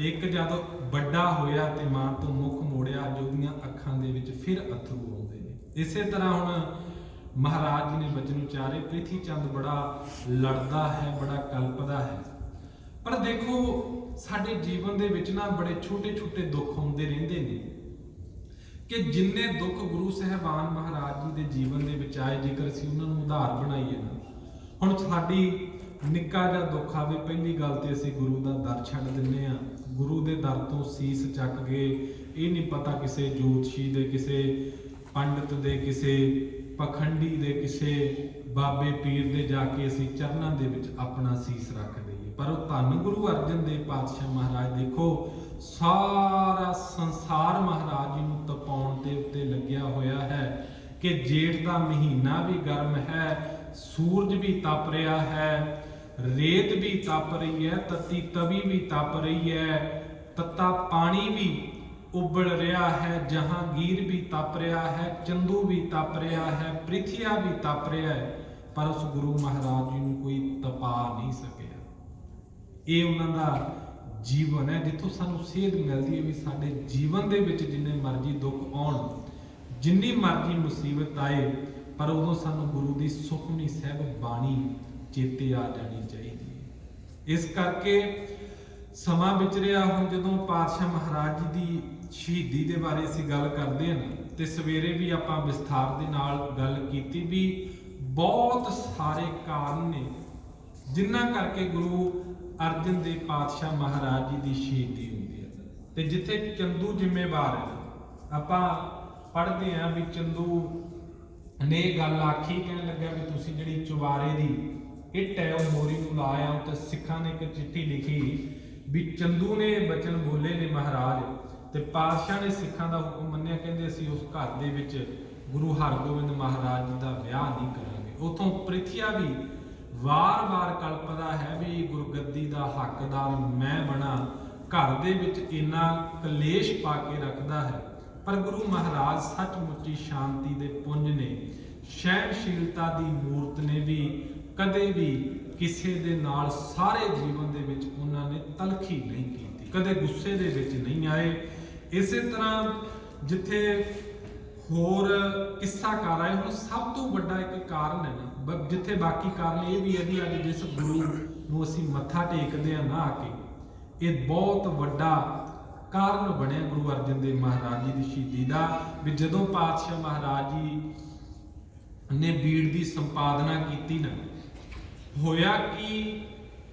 ਤੇ ਇੱਕ ਜਦ ਵੱਡਾ ਹੋਇਆ ਤੇ ਮਾਂ ਤੋਂ ਮੁਖ ਮੋੜਿਆ ਜੋਦੀਆਂ ਅੱਖਾਂ ਦੇ ਵਿੱਚ ਫਿਰ ਅਥਰੂ ਆਉਂਦੇ ਨੇ। ਇਸੇ ਤਰ੍ਹਾਂ ਹੁਣ ਮਹਾਰਾਜ ਜੀ ਨੇ ਬਚਨ ਉਚਾਰੇ, ਪ੍ਰਿਥੀ ਚੰਦ ਬੜਾ ਲੜਦਾ ਹੈ, ਬੜਾ ਕਲਪਦਾ ਹੈ। ਪਰ ਦੇਖੋ, ਸਾਡੇ ਜੀਵਨ ਦੇ ਵਿੱਚ ਨਾ ਬੜੇ ਛੋਟੇ-ਛੋਟੇ ਦੁੱਖ ਹੁੰਦੇ ਰਹਿੰਦੇ ਨੇ। ਕਿ ਜਿੰਨੇ ਦੁੱਖ ਗੁਰੂ ਸਹਿਬਾਨ ਮਹਾਰਾਜ ਜੀ ਦੇ ਜੀਵਨ ਦੇ ਵਿੱਚ ਆਏ, ਜੇਕਰ ਅਸੀਂ ਉਹਨਾਂ ਨੂੰ ਉਧਾਰ ਬਣਾਈਏ ਨਾ, ਹੁਣ ਸਾਡੀ ਨਿੱਕਾ ਜਿਹਾ ਦੁੱਖ ਆਵੇ, ਪਹਿਲੀ ਗੱਲ ਤੇ ਅਸੀਂ ਗੁਰੂ ਦਾ ਦਰ ਛੱਡ ਦਿੰਨੇ ਆ ਗੁਰੂ ਦੇ ਦਰ ਤੋਂ ਸੀਸ ਚੱਕ ਕੇ ਇਹ ਨਹੀਂ ਪਤਾ ਕਿਸੇ ਜੋਤਸ਼ੀ ਦੇ, ਕਿਸੇ ਪੰਡਤ ਦੇ, ਕਿਸੇ ਪਖੰਡੀ ਦੇ, ਕਿਸੇ ਬਾਬੇ ਪੀਰ ਦੇ ਜਾ ਕੇ ਅਸੀਂ ਚਰਨਾਂ ਦੇ ਵਿੱਚ ਆਪਣਾ ਸੀਸ ਰੱਖ ਦਈਏ। ਪਰ ਉਹ ਧੰਨ ਗੁਰੂ ਅਰਜਨ ਦੇਵ ਪਾਤਸ਼ਾਹ ਮਹਾਰਾਜ, ਦੇਖੋ, ਸਾਰਾ ਸੰਸਾਰ ਮਹਾਰਾਜ ਜੀ ਨੂੰ ਤਪਾਉਣ ਦੇ ਉੱਤੇ ਲੱਗਿਆ ਹੋਇਆ ਹੈ ਕਿ ਜੇਠ ਦਾ ਮਹੀਨਾ ਵੀ ਗਰਮ ਹੈ, ਸੂਰਜ ਵੀ ਤਪ ਰਿਹਾ ਹੈ ਰੇਤ ਵੀ ਤਪ ਰਹੀ ਹੈ, ਤਤੀ ਤਵੀ ਵੀ ਤਪ ਰਹੀ ਹੈ, ਤਤਾ ਪਾਣੀ ਵੀ ਉਬਲ ਰਿਹਾ ਹੈ, ਜਹਾਂਗੀਰ ਵੀ ਤਪ ਰਿਹਾ ਹੈ, ਚੰਦੂ ਵੀ ਤਪ ਰਿਹਾ ਹੈ, ਪ੍ਰਿਥਿਆ ਵੀ ਤਪ ਰਿਹਾ ਹੈ, ਪਰ ਉਸ ਗੁਰੂ ਮਹਾਰਾਜ ਜੀ ਨੂੰ ਕੋਈ ਤਪਾ ਨਹੀਂ ਸਕਿਆ। ਇਹ ਉਹਨਾਂ ਦਾ ਜੀਵਨ ਹੈ, ਜਿੱਥੋਂ ਸਾਨੂੰ ਸੇਧ ਮਿਲਦੀ ਹੈ ਵੀ ਸਾਡੇ ਜੀਵਨ ਦੇ ਵਿੱਚ ਜਿੰਨੇ ਮਰਜ਼ੀ ਦੁੱਖ ਆਉਣ, ਜਿੰਨੀ ਮਰਜ਼ੀ ਮੁਸੀਬਤ ਆਏ, ਪਰ ਉਦੋਂ ਸਾਨੂੰ ਗੁਰੂ ਦੀ ਸੁਖਮਨੀ ਸਾਹਿਬ ਬਾਣੀ ਚੇਤੇ ਆ ਜਾਣੀ ਚਾਹੀਦੀ ਹੈ। ਇਸ ਕਰਕੇ ਸਮਾਂ ਵਿਚਰਿਆ ਹੁਣ ਜਦੋਂ ਪਾਤਸ਼ਾਹ ਮਹਾਰਾਜ ਜੀ ਦੀ ਸ਼ਹੀਦੀ ਦੇ ਬਾਰੇ ਅਸੀਂ ਗੱਲ ਕਰਦੇ ਹਾਂ ਨਾ, ਤੇ ਸਵੇਰੇ ਵੀ ਆਪਾਂ ਵਿਸਥਾਰ ਦੇ ਨਾਲ ਗੱਲ ਕੀਤੀ ਵੀ ਬਹੁਤ ਸਾਰੇ ਕਾਰਨ ਨੇ ਜਿਨ੍ਹਾਂ ਕਰਕੇ ਗੁਰੂ ਅਰਜਨ ਦੇਵ ਪਾਤਸ਼ਾਹ ਮਹਾਰਾਜ ਜੀ ਦੀ ਸ਼ਹੀਦੀ ਹੁੰਦੀ ਹੈ। ਤੇ ਜਿੱਥੇ ਚੰਦੂ ਜ਼ਿੰਮੇਵਾਰ ਹੈ ਆਪਾਂ ਪੜ੍ਹਦੇ ਹਾਂ ਵੀ ਚੰਦੂ ਨੇ ਗੱਲ ਆਖੀ ਕਹਿਣ ਲੱਗਾ ਵੀ ਤੁਸੀਂ ਜਿਹੜੀ ਚੁਬਾਰੇ ਦੀ ਇਹ ਹੈ ਮੋਰੀ ਨੂੰ ਲਾਇਆ ਤੇ ਸਿੱਖਾਂ ਨੇ ਇੱਕ ਚਿੱਠੀ ਲਿਖੀ ਵੀ ਚੰਦੂ ਨੇ ਬਚਨ ਬੋਲੇ ਨੇ ਮਹਾਰਾਜ ਤੇ ਪਾਤਸ਼ਾਹ ਨੇ ਸਿੱਖਾਂ ਦਾ ਹੁਕਮ ਮੰਨਿਆ, ਕਹਿੰਦੇ ਅਸੀਂ ਉਸ ਘਰ ਦੇ ਵਿੱਚ ਗੁਰੂ ਹਰਗੋਬਿੰਦ ਮਹਾਰਾਜ ਜੀ ਦਾ ਵਿਆਹ ਨਹੀਂ ਕਰਾਂਗੇ। ਉਥੋਂ ਪ੍ਰਿਥਿਆ ਵੀ ਵਾਰ-ਵਾਰ ਕਲਪਦਾ ਹੈ ਵੀ ਗੁਰਗੱਦੀ ਦਾ ਹੱਕਦਾਰ ਮੈਂ ਬਣਾ, ਘਰ ਦੇ ਵਿੱਚ ਇੰਨਾ ਕਲੇਸ਼ ਪਾ ਕੇ ਰੱਖਦਾ ਹੈ। ਪਰ ਗੁਰੂ ਮਹਾਰਾਜ ਸੱਚਮੁੱਚੀ ਸ਼ਾਂਤੀ ਦੇ ਪੁੰਜ ਨੇ, ਸਹਿਣਸ਼ੀਲਤਾ ਦੀ ਮੂਰਤ ਨੇ ਵੀ ਕਦੇ ਵੀ ਕਿਸੇ ਦੇ ਨਾਲ ਸਾਰੇ ਜੀਵਨ ਦੇ ਵਿੱਚ ਉਹਨਾਂ ਨੇ ਤਲਖੀ ਨਹੀਂ ਕੀਤੀ। ਕਦੇ ਗੁੱਸੇ ਦੇ ਵਿੱਚ ਨਹੀਂ ਆਏ। ਇਸੇ ਤਰ੍ਹਾਂ ਜਿੱਥੇ ਹੋਰ ਕਿੱਸਾਕਾਰ ਆਏ, ਹੁਣ ਸਭ ਤੋਂ ਵੱਡਾ ਇੱਕ ਕਾਰਨ ਹੈ ਨਾ ਜਿੱਥੇ ਬਾਕੀ ਕਾਰਨ ਇਹ ਵੀ ਹੈ ਵੀ ਅੱਜ ਜਿਸ ਗੁਰੂ ਨੂੰ ਅਸੀਂ ਮੱਥਾ ਟੇਕਦੇ ਆ ਨਾ ਆ ਕੇ, ਇਹ ਬਹੁਤ ਵੱਡਾ ਕਾਰਨ ਬਣਿਆ ਗੁਰੂ ਅਰਜਨ ਦੇਵ ਮਹਾਰਾਜ ਜੀ ਦੀ ਸ਼ਹੀਦੀ ਦਾ, ਵੀ ਜਦੋਂ ਪਾਤਸ਼ਾਹ ਮਹਾਰਾਜ ਜੀ ਨੇ ਬੀੜ ਦੀ ਸੰਪਾਦਨਾ ਕੀਤੀ ਨਾ ਹੋਇਆ ਕਿ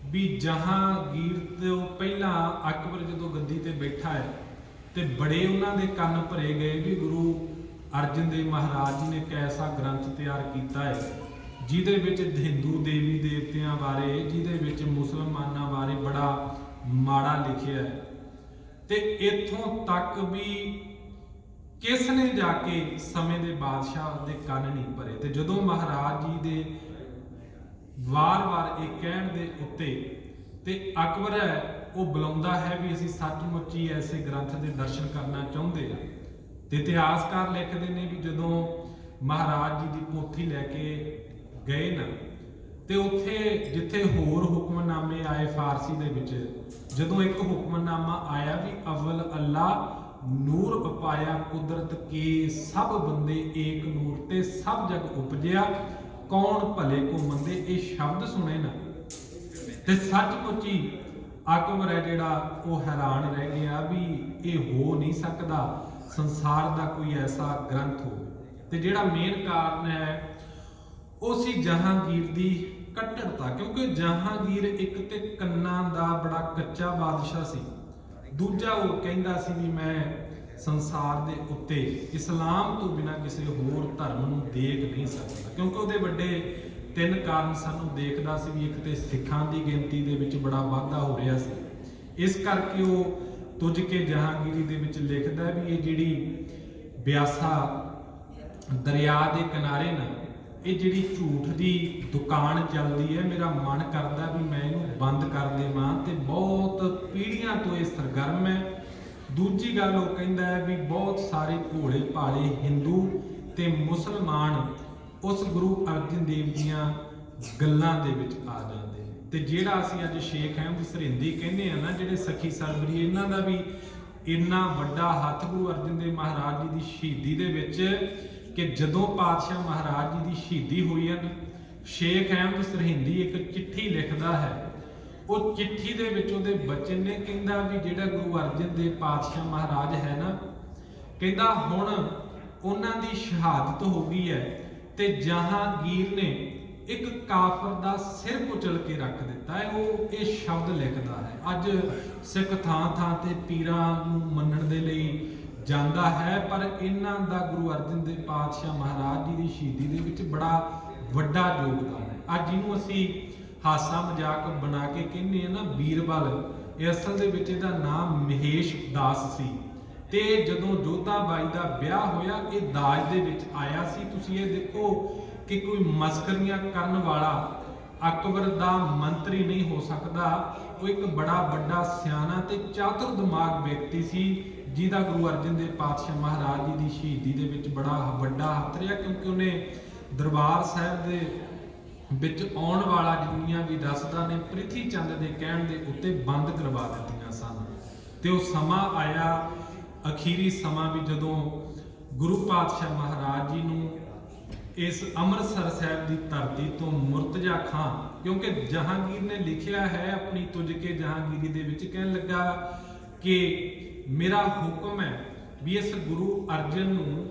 ਵੀ ਜਹਾਂਗੀਰ ਤੋਂ ਪਹਿਲਾਂ ਅਕਬਰ ਜਦੋਂ ਗੱਦੀ ਤੇ ਬੈਠਾ ਹੈ ਤੇ ਬੜੇ ਉਹਨਾਂ ਦੇ ਕੰਨ ਭਰੇ ਗਏ ਵੀ ਗੁਰੂ ਅਰਜਨ ਦੇਵ ਮਹਾਰਾਜ ਜੀ ਨੇ ਇੱਕ ਗ੍ਰੰਥ ਤਿਆਰ ਕੀਤਾ ਹੈ, ਜਿਹਦੇ ਵਿੱਚ ਹਿੰਦੂ ਦੇਵੀ ਦੇਵਤਿਆਂ ਬਾਰੇ, ਜਿਹਦੇ ਵਿੱਚ ਮੁਸਲਮਾਨਾਂ ਬਾਰੇ ਬੜਾ ਮਾੜਾ ਲਿਖਿਆ ਹੈ। ਤੇ ਇੱਥੋਂ ਤੱਕ ਵੀ ਕਿਸ ਨੇ ਜਾ ਕੇ ਸਮੇਂ ਦੇ ਬਾਦਸ਼ਾਹ ਦੇ ਕੰਨ ਨਹੀਂ ਭਰੇ? ਤੇ ਜਦੋਂ ਮਹਾਰਾਜ ਜੀ ਦੇ ਵਾਰ-ਵਾਰ ਇਹ ਕਹਿਣ ਦੇ ਉੱਤੇ ਤੇ ਅਕਬਰ ਹੈ, ਉਹ ਬੁਲਾਉਂਦਾ ਹੈ ਵੀ ਅਸੀਂ ਸੱਚਮੁੱਚ ਹੀ ਐਸੇ ਗ੍ਰੰਥ ਦੇ ਦਰਸ਼ਨ ਕਰਨਾ ਚਾਹੁੰਦੇ ਆ ਤੇ ਇਤਿਹਾਸਕਾਰ ਲਿਖਦੇ ਨੇ ਵੀ ਜਦੋਂ ਮਹਾਰਾਜ ਜੀ ਦੀ ਪੋਥੀ ਲੈ ਕੇ ਗਏ ਨਾ, ਤੇ ਉੱਥੇ ਜਿੱਥੇ ਹੋਰ ਹੁਕਮਨਾਮੇ ਆਏ ਫਾਰਸੀ ਦੇ ਵਿੱਚ, ਜਦੋਂ ਇੱਕ ਹੁਕਮਨਾਮਾ ਆਇਆ ਵੀ ਅਵਲ ਅੱਲਾ ਨੂਰ ਉਪਾਇਆ ਕੁਦਰਤ ਕੇ ਸਭ ਬੰਦੇ ਏਕ ਨੂਰ ਤੇ ਸਭ ਜਗ ਉਪਜਿਆ ਕੌਣ ਭਲੇ ਕੋ ਮੰਦੇ ਇਹ ਸ਼ਬਦ ਸੁਣੇ ਨਾ। ਤੇ ਸੱਚਮੁੱਚ ਹੀ ਅਕਬਰ ਹੈ ਜਿਹੜਾ, ਉਹ ਹੈਰਾਨ ਰਹਿ ਗਿਆ ਵੀ ਇਹ ਹੋ ਨਹੀਂ ਸਕਦਾ, ਸੰਸਾਰ ਦਾ ਕੋਈ ਐਸਾ ਗ੍ਰੰਥ ਹੋਵੇ। ਤੇ ਜਿਹੜਾ ਮੇਨ ਕਾਰਨ ਹੈ, ਉਹ ਸੀ ਜਹਾਂਗੀਰ ਦੀ ਕੱਟੜਤਾ, ਕਿਉਂਕਿ ਜਹਾਂਗੀਰ ਇੱਕ ਤੇ ਕੰਨਾਂ ਦਾ ਬੜਾ ਕੱਚਾ ਬਾਦਸ਼ਾਹ ਸੀ। ਦੂਜਾ ਉਹ ਕਹਿੰਦਾ ਸੀ ਵੀ ਮੈਂ ਸੰਸਾਰ ਦੇ ਉੱਤੇ ਇਸਲਾਮ ਤੋਂ ਬਿਨਾਂ ਕਿਸੇ ਹੋਰ ਧਰਮ ਨੂੰ ਦੇਖ ਨਹੀਂ ਸਕਦਾ। ਕਿਉਂਕਿ ਉਹਦੇ ਵੱਡੇ ਤਿੰਨ ਕਾਰਨ ਸਾਨੂੰ ਦੇਖਦਾ ਸੀ ਵੀ ਇੱਕ ਤੇ ਸਿੱਖਾਂ ਦੀ ਗਿਣਤੀ ਦੇ ਵਿੱਚ ਬੜਾ ਵਾਧਾ ਹੋ ਰਿਹਾ ਸੀ। ਇਸ ਕਰਕੇ ਉਹ ਤੁਜ ਕੇ ਜਹਾਂਗੀਰੀ ਦੇ ਵਿੱਚ ਲਿਖਦਾ ਵੀ ਇਹ ਜਿਹੜੀ ਬਿਆਸਾ ਦਰਿਆ ਦੇ ਕਿਨਾਰੇ ਨਾ, ਇਹ ਜਿਹੜੀ ਝੂਠ ਦੀ ਦੁਕਾਨ ਚੱਲਦੀ ਹੈ, ਮੇਰਾ ਮਨ ਕਰਦਾ ਵੀ ਮੈਂ ਇਹਨੂੰ ਬੰਦ ਕਰ ਦੇਵਾਂ ਤੇ ਬਹੁਤ ਪੀੜ੍ਹੀਆਂ ਤੋਂ ਇਹ ਸਰਗਰਮ ਹੈ। ਦੂਜੀ ਗੱਲ ਉਹ ਕਹਿੰਦਾ ਹੈ ਵੀ ਬਹੁਤ ਸਾਰੇ ਭੋਲੇ ਭਾਲੇ ਹਿੰਦੂ ਤੇ ਮੁਸਲਮਾਨ ਉਸ ਗੁਰੂ ਅਰਜਨ ਦੇਵ ਦੀਆਂ ਗੱਲਾਂ ਦੇ ਵਿੱਚ ਆ ਜਾਂਦੇ ਨੇ। ਤੇ ਜਿਹੜਾ ਅਸੀਂ ਅੱਜ ਸ਼ੇਖ ਅਹਿਮਦ ਸਰਹਿੰਦੀ ਕਹਿੰਦੇ ਆ ਨਾ, ਜਿਹੜੇ ਸਖੀ ਸਰਬਰੀ, ਇਹਨਾਂ ਦਾ ਵੀ ਇੰਨਾ ਵੱਡਾ ਹੱਥ ਗੁਰੂ ਅਰਜਨ ਦੇਵ ਮਹਾਰਾਜ ਜੀ ਦੀ ਸ਼ਹੀਦੀ ਦੇ ਵਿੱਚ ਕਿ ਜਦੋਂ ਪਾਤਸ਼ਾਹ ਮਹਾਰਾਜ ਜੀ ਦੀ ਸ਼ਹੀਦੀ ਹੋਈ ਹੈ ਸ਼ੇਖ ਅਹਿਮਦ ਸਰਹਿੰਦੀ ਇੱਕ ਚਿੱਠੀ ਲਿਖਦਾ ਹੈ ਉਹ ਚਿੱਠੀ ਦੇ ਵਿੱਚ ਉਹਦੇ ਬਚਨ ਨੇ ਕਹਿੰਦਾ ਵੀ ਜਿਹੜਾ ਗੁਰੂ ਅਰਜਨ ਦੇਵ ਪਾਤਸ਼ਾਹ ਮਹਾਰਾਜ ਹੈ ਨਾ, ਕਹਿੰਦਾ ਹੁਣ ਉਹਨਾਂ ਦੀ ਸ਼ਹਾਦਤ ਹੋ ਗਈ ਹੈ ਤੇ ਜਹਾਂਗੀਰ ਨੇ ਇੱਕ ਕਾਫਰ ਦਾ ਸਿਰ ਕੁਚਲ ਕੇ ਰੱਖ ਦਿੱਤਾ ਹੈ, ਉਹ ਇਹ ਸ਼ਬਦ ਲਿਖਦਾ ਹੈ। ਅੱਜ ਸਿੱਖ ਥਾਂ ਥਾਂ ਤੇ ਪੀਰਾਂ ਨੂੰ ਮੰਨਣ ਦੇ ਲਈ ਜਾਂਦਾ ਹੈ, ਪਰ ਇਹਨਾਂ ਦਾ ਗੁਰੂ ਅਰਜਨ ਦੇਵ ਪਾਤਸ਼ਾਹ ਮਹਾਰਾਜ ਜੀ ਦੀ ਸ਼ਹੀਦੀ ਦੇ ਵਿੱਚ ਬੜਾ ਵੱਡਾ ਯੋਗਦਾਨ ਹੈ। ਅੱਜ ਇਹਨੂੰ ਅਸੀਂ ਹਾਸਾ ਮਜ਼ਾਕ ਬਣਾ ਕੇ ਕਹਿੰਦੇ ਆ ਨਾ ਵੀਰਬਲ ਇਹ ਅਸਲ ਦੇ ਵਿੱਚ ਇਹਦਾ ਨਾਮ ਮਹੇਸ਼ ਦਾਸ ਸੀ। ਤੇ ਜਦੋਂ ਜੋਧਾ ਬਾਈ ਦਾ ਵਿਆਹ ਹੋਇਆ, ਇਹ ਦਾਜ ਦੇ ਵਿੱਚ ਆਇਆ ਸੀ। ਤੁਸੀਂ ਇਹ ਦੇਖੋ ਕਿ ਕੋਈ ਮਸਕਰੀਆਂ ਕਰਨ ਵਾਲਾ ਅਕਬਰ ਦਾ ਮੰਤਰੀ ਨਹੀਂ ਹੋ ਸਕਦਾ। ਉਹ ਇੱਕ ਬੜਾ ਵੱਡਾ ਸਿਆਣਾ ਤੇ ਚਾਤੁਰ ਦਿਮਾਗ ਵਿਅਕਤੀ ਸੀ, ਜਿਹਦਾ ਗੁਰੂ ਅਰਜਨ ਦੇਵ ਪਾਤਸ਼ਾਹ ਮਹਾਰਾਜ ਜੀ ਦੀ ਸ਼ਹੀਦੀ ਦੇ ਵਿੱਚ ਬੜਾ ਵੱਡਾ ਹੱਥ ਰਿਹਾ, ਕਿਉਂਕਿ ਉਹਨੇ ਦਰਬਾਰ ਸਾਹਿਬ ਦੇ ਵਿੱਚ ਆਉਣ ਵਾਲਾ ਜਿੰਨੀਆਂ ਵੀ ਰਸਦਾਂ ਨੇ ਪ੍ਰਿਥੀ ਚੰਦ ਦੇ ਕਹਿਣ ਦੇ ਉੱਤੇ ਬੰਦ ਕਰਵਾ ਦਿੱਤੀਆਂ ਸਨ। ਤੇ ਉਹ ਸਮਾਂ ਆਇਆ, ਅਖੀਰੀ ਸਮਾਂ ਵੀ ਜਦੋਂ ਗੁਰੂ ਪਾਤਸ਼ਾਹ ਮਹਾਰਾਜ ਜੀ ਨੂੰ ਇਸ ਅੰਮ੍ਰਿਤਸਰ ਸਾਹਿਬ ਦੀ ਧਰਤੀ ਤੋਂ ਮੁਰਤਜ਼ਾ ਖਾਂ ਕਿਉਂਕਿ ਜਹਾਂਗੀਰ ਨੇ ਲਿਖਿਆ ਹੈ ਆਪਣੀ ਤੁਝ ਕੇ ਜਹਾਂਗੀਰੀ ਦੇ ਵਿੱਚ, ਕਹਿਣ ਲੱਗਾ ਕਿ ਮੇਰਾ ਹੁਕਮ ਹੈ ਵੀ ਇਸ ਗੁਰੂ ਅਰਜਨ ਨੂੰ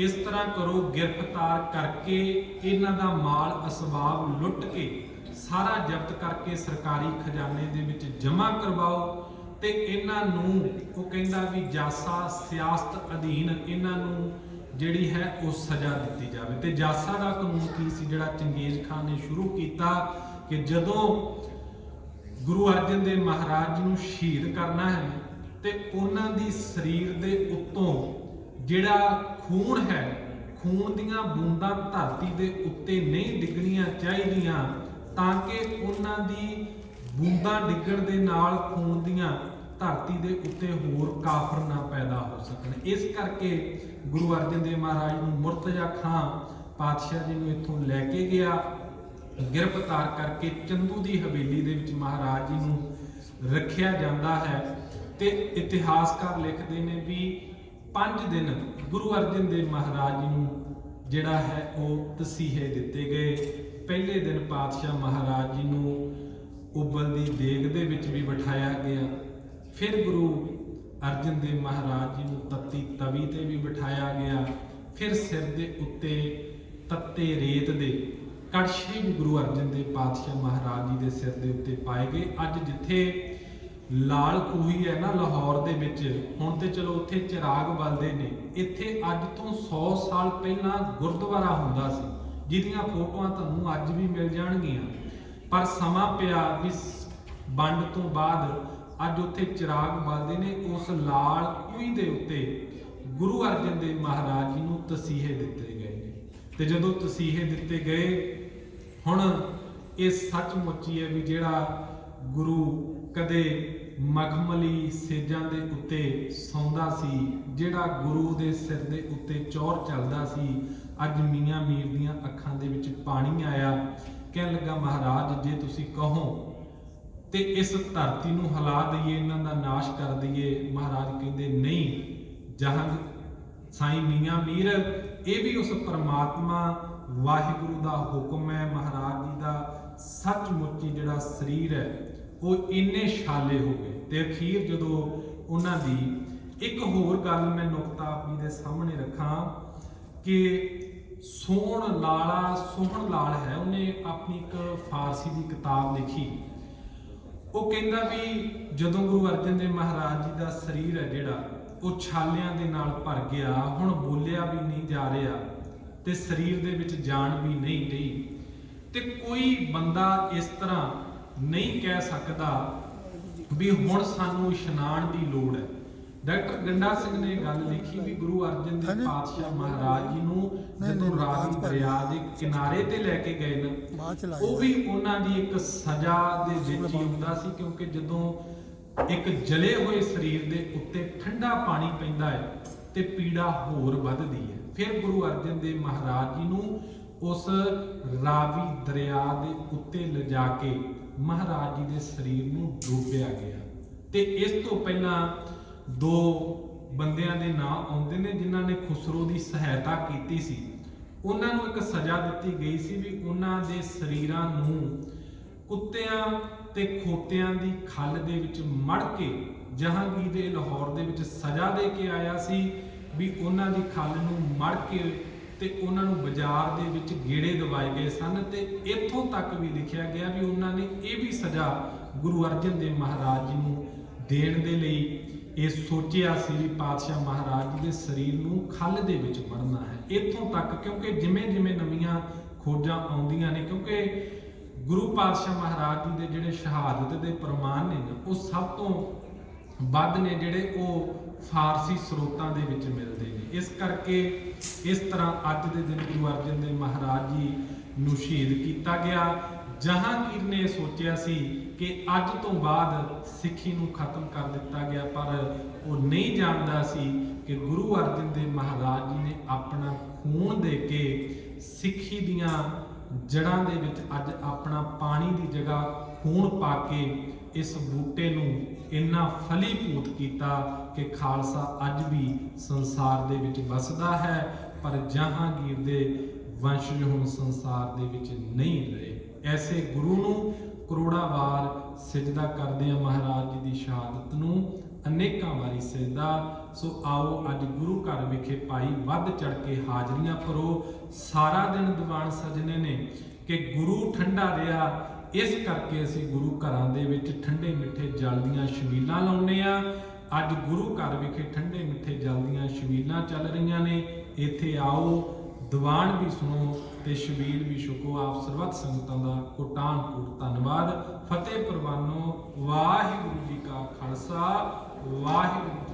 ਇਸ ਤਰ੍ਹਾਂ ਕਰੋ, ਗ੍ਰਿਫਤਾਰ ਕਰਕੇ ਇਹਨਾਂ ਦਾ ਮਾਲ ਅਸਬਾਬ ਲੁੱਟ ਕੇ ਸਾਰਾ ਜ਼ਬਤ ਕਰਕੇ ਸਰਕਾਰੀ ਖਜ਼ਾਨੇ ਦੇ ਵਿੱਚ ਜਮ੍ਹਾਂ ਕਰਵਾਓ ਤੇ ਇਹਨਾਂ ਨੂੰ, ਉਹ ਕਹਿੰਦਾ ਵੀ ਜਾਸਾ ਸਿਆਸਤ ਅਧੀਨ ਇਹਨਾਂ ਨੂੰ ਜਿਹੜੀ ਹੈ ਉਹ ਸਜ਼ਾ ਦਿੱਤੀ ਜਾਵੇ। ਤੇ ਜਾਸਾ ਦਾ ਕਾਨੂੰਨ ਕੀ ਸੀ, ਜਿਹੜਾ ਚੰਗੇਜ਼ ਖਾਨ ਨੇ ਸ਼ੁਰੂ ਕੀਤਾ ਕਿ ਜਦੋਂ ਗੁਰੂ ਅਰਜਨ ਦੇਵ ਮਹਾਰਾਜ ਜੀ ਨੂੰ ਸ਼ਹੀਦ ਕਰਨਾ ਹੈ ਤੇ ਉਹਨਾਂ ਦੀ ਸਰੀਰ ਦੇ ਉੱਤੋਂ ਜਿਹੜਾ ਖੂਨ ਹੈ। ਖੂਨ ਦੀਆਂ ਬੂੰਦਾਂ ਧਰਤੀ ਦੇ ਉੱਤੇ ਨਹੀਂ ਡਿੱਗਣੀਆਂ ਚਾਹੀਦੀਆਂ ਤਾਂ ਕਿ ਉਹਨਾਂ ਦੀ ਬੂੰਦਾਂ ਡਿੱਗਣ ਦੇ ਨਾਲ ਖੂਨ ਦੀਆਂ ਧਰਤੀ ਦੇ ਉੱਤੇ ਹੋਰ ਕਾਫਰ ਨਾ ਪੈਦਾ ਹੋ ਸਕਣ। ਇਸ ਕਰਕੇ ਗੁਰੂ ਅਰਜਨ ਦੇਵ ਮਹਾਰਾਜ ਨੂੰ ਮੁਰਤਜ਼ਾ ਖਾਂ ਪਾਤਸ਼ਾਹ ਜੀ ਨੂੰ ਇੱਥੋਂ ਲੈ ਕੇ ਗਿਆ। ਗ੍ਰਿਫਤਾਰ ਕਰਕੇ ਚੰਦੂ ਦੀ ਹਵੇਲੀ ਦੇ ਵਿੱਚ ਮਹਾਰਾਜ ਜੀ ਨੂੰ ਰੱਖਿਆ ਜਾਂਦਾ ਹੈ ਤੇ ਇਤਿਹਾਸਕਾਰ ਲਿਖਦੇ ਨੇ ਵੀ 5 ਦਿਨ ਗੁਰੂ ਅਰਜਨ ਦੇਵ ਮਹਾਰਾਜ ਜੀ ਨੂੰ ਜਿਹੜਾ ਹੈ ਉਹ ਤਸੀਹੇ ਦਿੱਤੇ ਗਏ। ਪਹਿਲੇ ਦਿਨ ਪਾਤਸ਼ਾਹ ਮਹਾਰਾਜ ਜੀ ਨੂੰ ਉਬਲਦੀ ਦੇਗ ਦੇ ਵਿੱਚ ਵੀ ਬਿਠਾਇਆ ਗਿਆ। ਫਿਰ ਗੁਰੂ ਅਰਜਨ ਦੇਵ ਮਹਾਰਾਜ ਜੀ ਨੂੰ ਤੱਤੀ ਤਵੀ ਤੇ ਵੀ ਬਿਠਾਇਆ ਗਿਆ। ਫਿਰ ਸਿਰ ਦੇ ਉੱਤੇ ਤੱਤੇ ਰੇਤ ਦੇ ਕੜਛੇ ਵੀ ਗੁਰੂ ਅਰਜਨ ਦੇਵ ਪਾਤਸ਼ਾਹ ਮਹਾਰਾਜ ਜੀ ਦੇ ਸਿਰ ਦੇ ਉੱਤੇ ਪਾਏ ਗਏ। ਅੱਜ ਜਿੱਥੇ ਲਾਲ ਖੂਹੀ ਹੈ ਨਾ ਲਾਹੌਰ ਦੇ ਵਿੱਚ। ਹੁਣ ਤੇ ਚਲੋ ਉੱਥੇ ਚਿਰਾਗ ਬਲਦੇ ਨੇ। ਇੱਥੇ ਅੱਜ ਤੋਂ 100 ਸਾਲ ਪਹਿਲਾਂ ਗੁਰਦੁਆਰਾ ਹੁੰਦਾ ਸੀ, ਜਿਹਦੀਆਂ ਫੋਟੋਆਂ ਤੁਹਾਨੂੰ ਅੱਜ ਵੀ ਮਿਲ ਜਾਣਗੀਆਂ। ਪਰ ਸਮਾਂ ਪਿਆ ਵੀ ਵੰਡ ਤੋਂ ਬਾਅਦ ਅੱਜ ਉੱਥੇ ਚਿਰਾਗ ਬਲਦੇ ਨੇ, ਉਸ ਲਾਲ ਖੂਹੀ ਦੇ ਉੱਤੇ ਗੁਰੂ ਅਰਜਨ ਦੇਵ ਮਹਾਰਾਜ ਜੀ ਨੂੰ ਤਸੀਹੇ ਦਿੱਤੇ ਗਏ ਨੇ। ਤੇ ਜਦੋਂ ਤਸੀਹੇ ਦਿੱਤੇ ਗਏ, ਹੁਣ ਇਹ ਸੱਚਮੁੱਚ ਹੀ ਹੈ ਵੀ ਜਿਹੜਾ ਗੁਰੂ ਕਦੇ ਮਖਮਲੀ ਸੇਜਾਂ ਦੇ ਉੱਤੇ ਸੌਂਦਾ ਸੀ, ਜਿਹੜਾ ਗੁਰੂ ਦੇ ਸਿਰ ਦੇ ਉੱਤੇ ਚੌਰ ਚੱਲਦਾ ਸੀ। ਅੱਜ ਮੀਆਂ ਮੀਰ ਦੀਆਂ ਅੱਖਾਂ ਦੇ ਵਿੱਚ ਪਾਣੀ ਆਇਆ। ਕਹਿਣ ਲੱਗਾ, ਮਹਾਰਾਜ, ਜੇ ਤੁਸੀਂ ਕਹੋ ਤੇ ਇਸ ਧਰਤੀ ਨੂੰ ਹਿਲਾ ਦਈਏ, ਇਹਨਾਂ ਦਾ ਨਾਸ਼ ਕਰ ਦਈਏ। ਮਹਾਰਾਜ ਕਹਿੰਦੇ, ਨਹੀਂ ਜਹੰਗ ਸਾਈਂ ਮੀਆਂ ਮੀਰ, ਇਹ ਵੀ ਉਸ ਪਰਮਾਤਮਾ, ਵਾਹਿਗੁਰੂ ਦਾ ਹੁਕਮ ਹੈ। ਮਹਾਰਾਜ ਜੀ ਦਾ ਸੱਚਮੁੱਚੀ ਜਿਹੜਾ ਸਰੀਰ ਹੈ ਉਹ ਇੰਨੇ ਛਾਲੇ ਹੋ ਗਏ। ਤੇ ਅਖੀਰ ਜਦੋਂ ਉਹਨਾਂ ਦੀ ਇੱਕ ਹੋਰ ਗੱਲ ਮੈਂ ਨੁਕਤਾ ਆਪਣੀ ਦੇ ਸਾਹਮਣੇ ਰੱਖਾਂ ਕਿ ਸੋਹਣ ਲਾਲਾ, ਸੋਹਣ ਲਾਲ ਹੈ, ਉਹਨੇ ਆਪਣੀ ਇੱਕ ਫਾਰਸੀ ਦੀ ਕਿਤਾਬ ਲਿਖੀ। ਉਹ ਕਹਿੰਦਾ ਵੀ ਜਦੋਂ ਗੁਰੂ ਅਰਜਨ ਦੇਵ ਮਹਾਰਾਜ ਜੀ ਦਾ ਸਰੀਰ ਹੈ ਜਿਹੜਾ, ਉਹ ਛਾਲਿਆਂ ਦੇ ਨਾਲ ਭਰ ਗਿਆ, ਹੁਣ ਬੋਲਿਆ ਵੀ ਨਹੀਂ ਜਾ ਰਿਹਾ ਤੇ ਸਰੀਰ ਦੇ ਵਿੱਚ ਜਾਨ ਵੀ ਨਹੀਂ ਰਹੀ। ਤੇ ਕੋਈ ਬੰਦਾ ਇਸ ਤਰ੍ਹਾਂ ਨਹੀਂ ਕਹਿ ਸਕਦਾ ਵੀ ਹੁਣ ਸਾਨੂੰ ਇਸ਼ਨਾਨ ਦੀ ਲੋੜ ਹੈ। ਡਾਕਟਰ ਗੰਡਾ ਸਿੰਘ ਨੇ ਗੱਲ ਲਿਖੀ ਵੀ ਗੁਰੂ ਅਰਜਨ ਦੇਵ। ਪਾਤਸ਼ਾਹ ਮਹਾਰਾਜ ਜੀ ਨੂੰ ਜਦੋਂ ਰਾਵੀ ਦਰਿਆ ਦੇ ਕਿਨਾਰੇ ਤੇ ਲੈ ਕੇ ਗਏ ਨੇ ਉਹ ਵੀ ਉਹਨਾਂ ਦੀ ਇੱਕ ਸਜ਼ਾ ਦੇ ਵਿੱਚ ਹੀ ਹੁੰਦਾ ਸੀ ਕਿਉਂਕਿ ਜਦੋਂ ਇੱਕ ਜਲੇ ਹੋਏ ਸਰੀਰ ਦੇ ਉੱਤੇ ਠੰਡਾ ਪਾਣੀ ਪੈਂਦਾ ਹੈ ਤੇ ਪੀੜਾ ਹੋਰ ਵੱਧਦੀ ਹੈ। ਫਿਰ ਗੁਰੂ ਅਰਜਨ ਦੇਵ ਮਹਾਰਾਜ ਜੀ ਨੂੰ ਉਸ ਰਾਵੀ ਦਰਿਆ ਦੇ ਉੱਤੇ ਲਿਜਾ ਕੇ ਮਹਾਰਾਜ ਜੀ ਦੇ ਸਰੀਰ ਨੂੰ ਡੋਬਿਆ ਗਿਆ। ਤੇ ਇਸ ਤੋਂ ਪਹਿਲਾਂ ਦੋ ਬੰਦਿਆਂ ਦੇ ਨਾਂ ਆਉਂਦੇ ਨੇ ਜਿਨ੍ਹਾਂ ਨੇ ਖੁਸਰੋ ਦੀ ਸਹਾਇਤਾ ਕੀਤੀ ਸੀ। ਉਹਨਾਂ ਨੂੰ ਇੱਕ ਸਜ਼ਾ ਦਿੱਤੀ ਗਈ ਸੀ ਵੀ ਉਹਨਾਂ ਦੇ ਸਰੀਰਾਂ ਨੂੰ ਕੁੱਤਿਆਂ ਤੇ ਖੋਤਿਆਂ ਦੀ ਖੱਲ ਦੇ ਵਿੱਚ ਮੜ ਕੇ ਜਹਾਂਗੀਰ ਦੇ ਲਾਹੌਰ ਦੇ ਵਿੱਚ ਸਜ਼ਾ ਦੇ ਕੇ ਆਇਆ ਸੀ ਵੀ ਉਹਨਾਂ ਦੀ ਖੱਲ ਨੂੰ ਮੜ ਕੇ ਤੇ ਉਹਨਾਂ ਨੂੰ ਬਾਜ਼ਾਰ ਦੇ ਵਿੱਚ ਗੇੜੇ ਦਵਾਏ ਗਏ ਸਨ ਤੇ ਇੱਥੋਂ ਤੱਕ ਵੀ ਲਿਖਿਆ ਗਿਆ ਵੀ ਉਹਨਾਂ ਨੇ ਇਹ ਵੀ ਸਜ਼ਾ ਗੁਰੂ ਅਰਜਨ ਦੇਵ ਮਹਾਰਾਜ ਜੀ ਨੂੰ ਦੇਣ ਦੇ ਲਈ ਇਹ ਸੋਚਿਆ ਸੀ ਵੀ ਪਾਤਸ਼ਾਹ ਮਹਾਰਾਜ ਜੀ ਦੇ ਸਰੀਰ ਨੂੰ ਖੱਲ ਦੇ ਵਿੱਚ ਵੜਨਾ ਹੈ। ਇੱਥੋਂ ਤੱਕ ਕਿਉਂਕਿ ਜਿਵੇਂ ਜਿਵੇਂ ਨਵੀਆਂ ਖੋਜਾਂ ਆਉਂਦੀਆਂ ਨੇ, ਕਿਉਂਕਿ ਗੁਰੂ ਪਾਤਸ਼ਾਹ ਮਹਾਰਾਜ ਜੀ ਦੇ ਜਿਹੜੇ ਸ਼ਹਾਦਤ ਦੇ ਪ੍ਰਮਾਣ ਨੇ, ਉਹ ਸਭ ਤੋਂ ਵੱਧ ਨੇ ਜਿਹੜੇ ਉਹ ਫਾਰਸੀ ਸਰੋਤਾਂ ਦੇ ਵਿੱਚ ਮਿਲਦੇ ਨੇ। ਇਸ ਕਰਕੇ ਇਸ ਤਰ੍ਹਾਂ ਅੱਜ ਦੇ ਦਿਨ ਗੁਰੂ ਅਰਜਨ ਦੇਵ ਮਹਾਰਾਜ ਜੀ ਨੂੰ ਸ਼ਹੀਦ ਕੀਤਾ ਗਿਆ। ਜਹਾਂਗੀਰ ਨੇ ਸੋਚਿਆ ਸੀ ਕਿ ਅੱਜ ਤੋਂ ਬਾਅਦ ਸਿੱਖੀ ਨੂੰ ਖਤਮ ਕਰ ਦਿੱਤਾ ਗਿਆ, ਪਰ ਉਹ ਨਹੀਂ ਜਾਣਦਾ ਸੀ ਕਿ ਗੁਰੂ ਅਰਜਨ ਦੇਵ ਮਹਾਰਾਜ ਜੀ ਨੇ ਆਪਣਾ ਖੂਨ ਦੇ ਕੇ ਸਿੱਖੀ ਦੀਆਂ ਜੜਾਂ ਦੇ ਵਿੱਚ ਅੱਜ ਆਪਣਾ ਪਾਣੀ ਦੀ ਜਗ੍ਹਾ ਖੂਨ ਪਾ ਕੇ ਇਸ ਬੂਟੇ ਨੂੰ ਇੰਨਾ ਫਲੀਭੂਤ ਕੀਤਾ ਕਿ ਖਾਲਸਾ ਅੱਜ ਵੀ ਸੰਸਾਰ ਦੇ ਵਿੱਚ ਵਸਦਾ ਹੈ, ਪਰ ਜਹਾਂਗੀਰ ਦੇ ਵੰਸ਼ਜ ਹੁਣ ਸੰਸਾਰ ਦੇ ਵਿੱਚ ਨਹੀਂ ਰਹੇ। ਐਸੇ ਗੁਰੂ ਨੂੰ ਕਰੋੜਾਂ ਵਾਰ ਸਜਦਾ ਕਰਦੇ ਆ ਮਹਾਰਾਜ ਜੀ ਦੀ ਸ਼ਹਾਦਤ ਨੂੰ ਅਨੇਕਾਂ ਵਾਰੀ ਸਜਦਾ ਸੋ ਆਓ ਅੱਜ ਗੁਰੂ ਘਰ ਵਿਖੇ ਭਾਈ ਵੱਧ ਚੜ ਕੇ ਹਾਜ਼ਰੀਆਂ ਭਰੋ। ਸਾਰਾ ਦਿਨ ਦੀਵਾਨ ਸਜਨੇ ਨੇ ਕਿ ਗੁਰੂ ਠੰਡਾ ਰਿਹਾ ਇਸ ਕਰਕੇ ਅਸੀਂ ਗੁਰੂ ਘਰਾਂ ਦੇ ਵਿੱਚ ਠੰਡੇ ਮਿੱਠੇ ਜਲ ਦੀਆਂ ਛਬੀਲਾਂ ਲਾਉਂਦੇ ਆ ਅੱਜ ਗੁਰੂ ਘਰ ਵਿਖੇ ਠੰਡੇ ਮਿੱਠੇ ਜਲ ਦੀਆਂ ਛਬੀਲਾਂ ਚੱਲ ਰਹੀਆਂ ਨੇ। ਇੱਥੇ ਆਓ, ਦੀਵਾਨ ਵੀ ਸੁਣੋ ਤੇ ਸ਼ਬੀਲ ਵੀ ਛਕੋ। ਆਪ ਸਰਬੱਤ ਸੰਗਤਾਂ ਦਾ ਕੋਟਾਨ ਕੋਟ ਧੰਨਵਾਦ। ਫਤਿਹ ਪ੍ਰਵਾਨੋ, ਵਾਹਿਗੁਰੂ ਜੀ ਕਾ ਖਾਲਸਾ, ਵਾਹਿਗੁਰੂ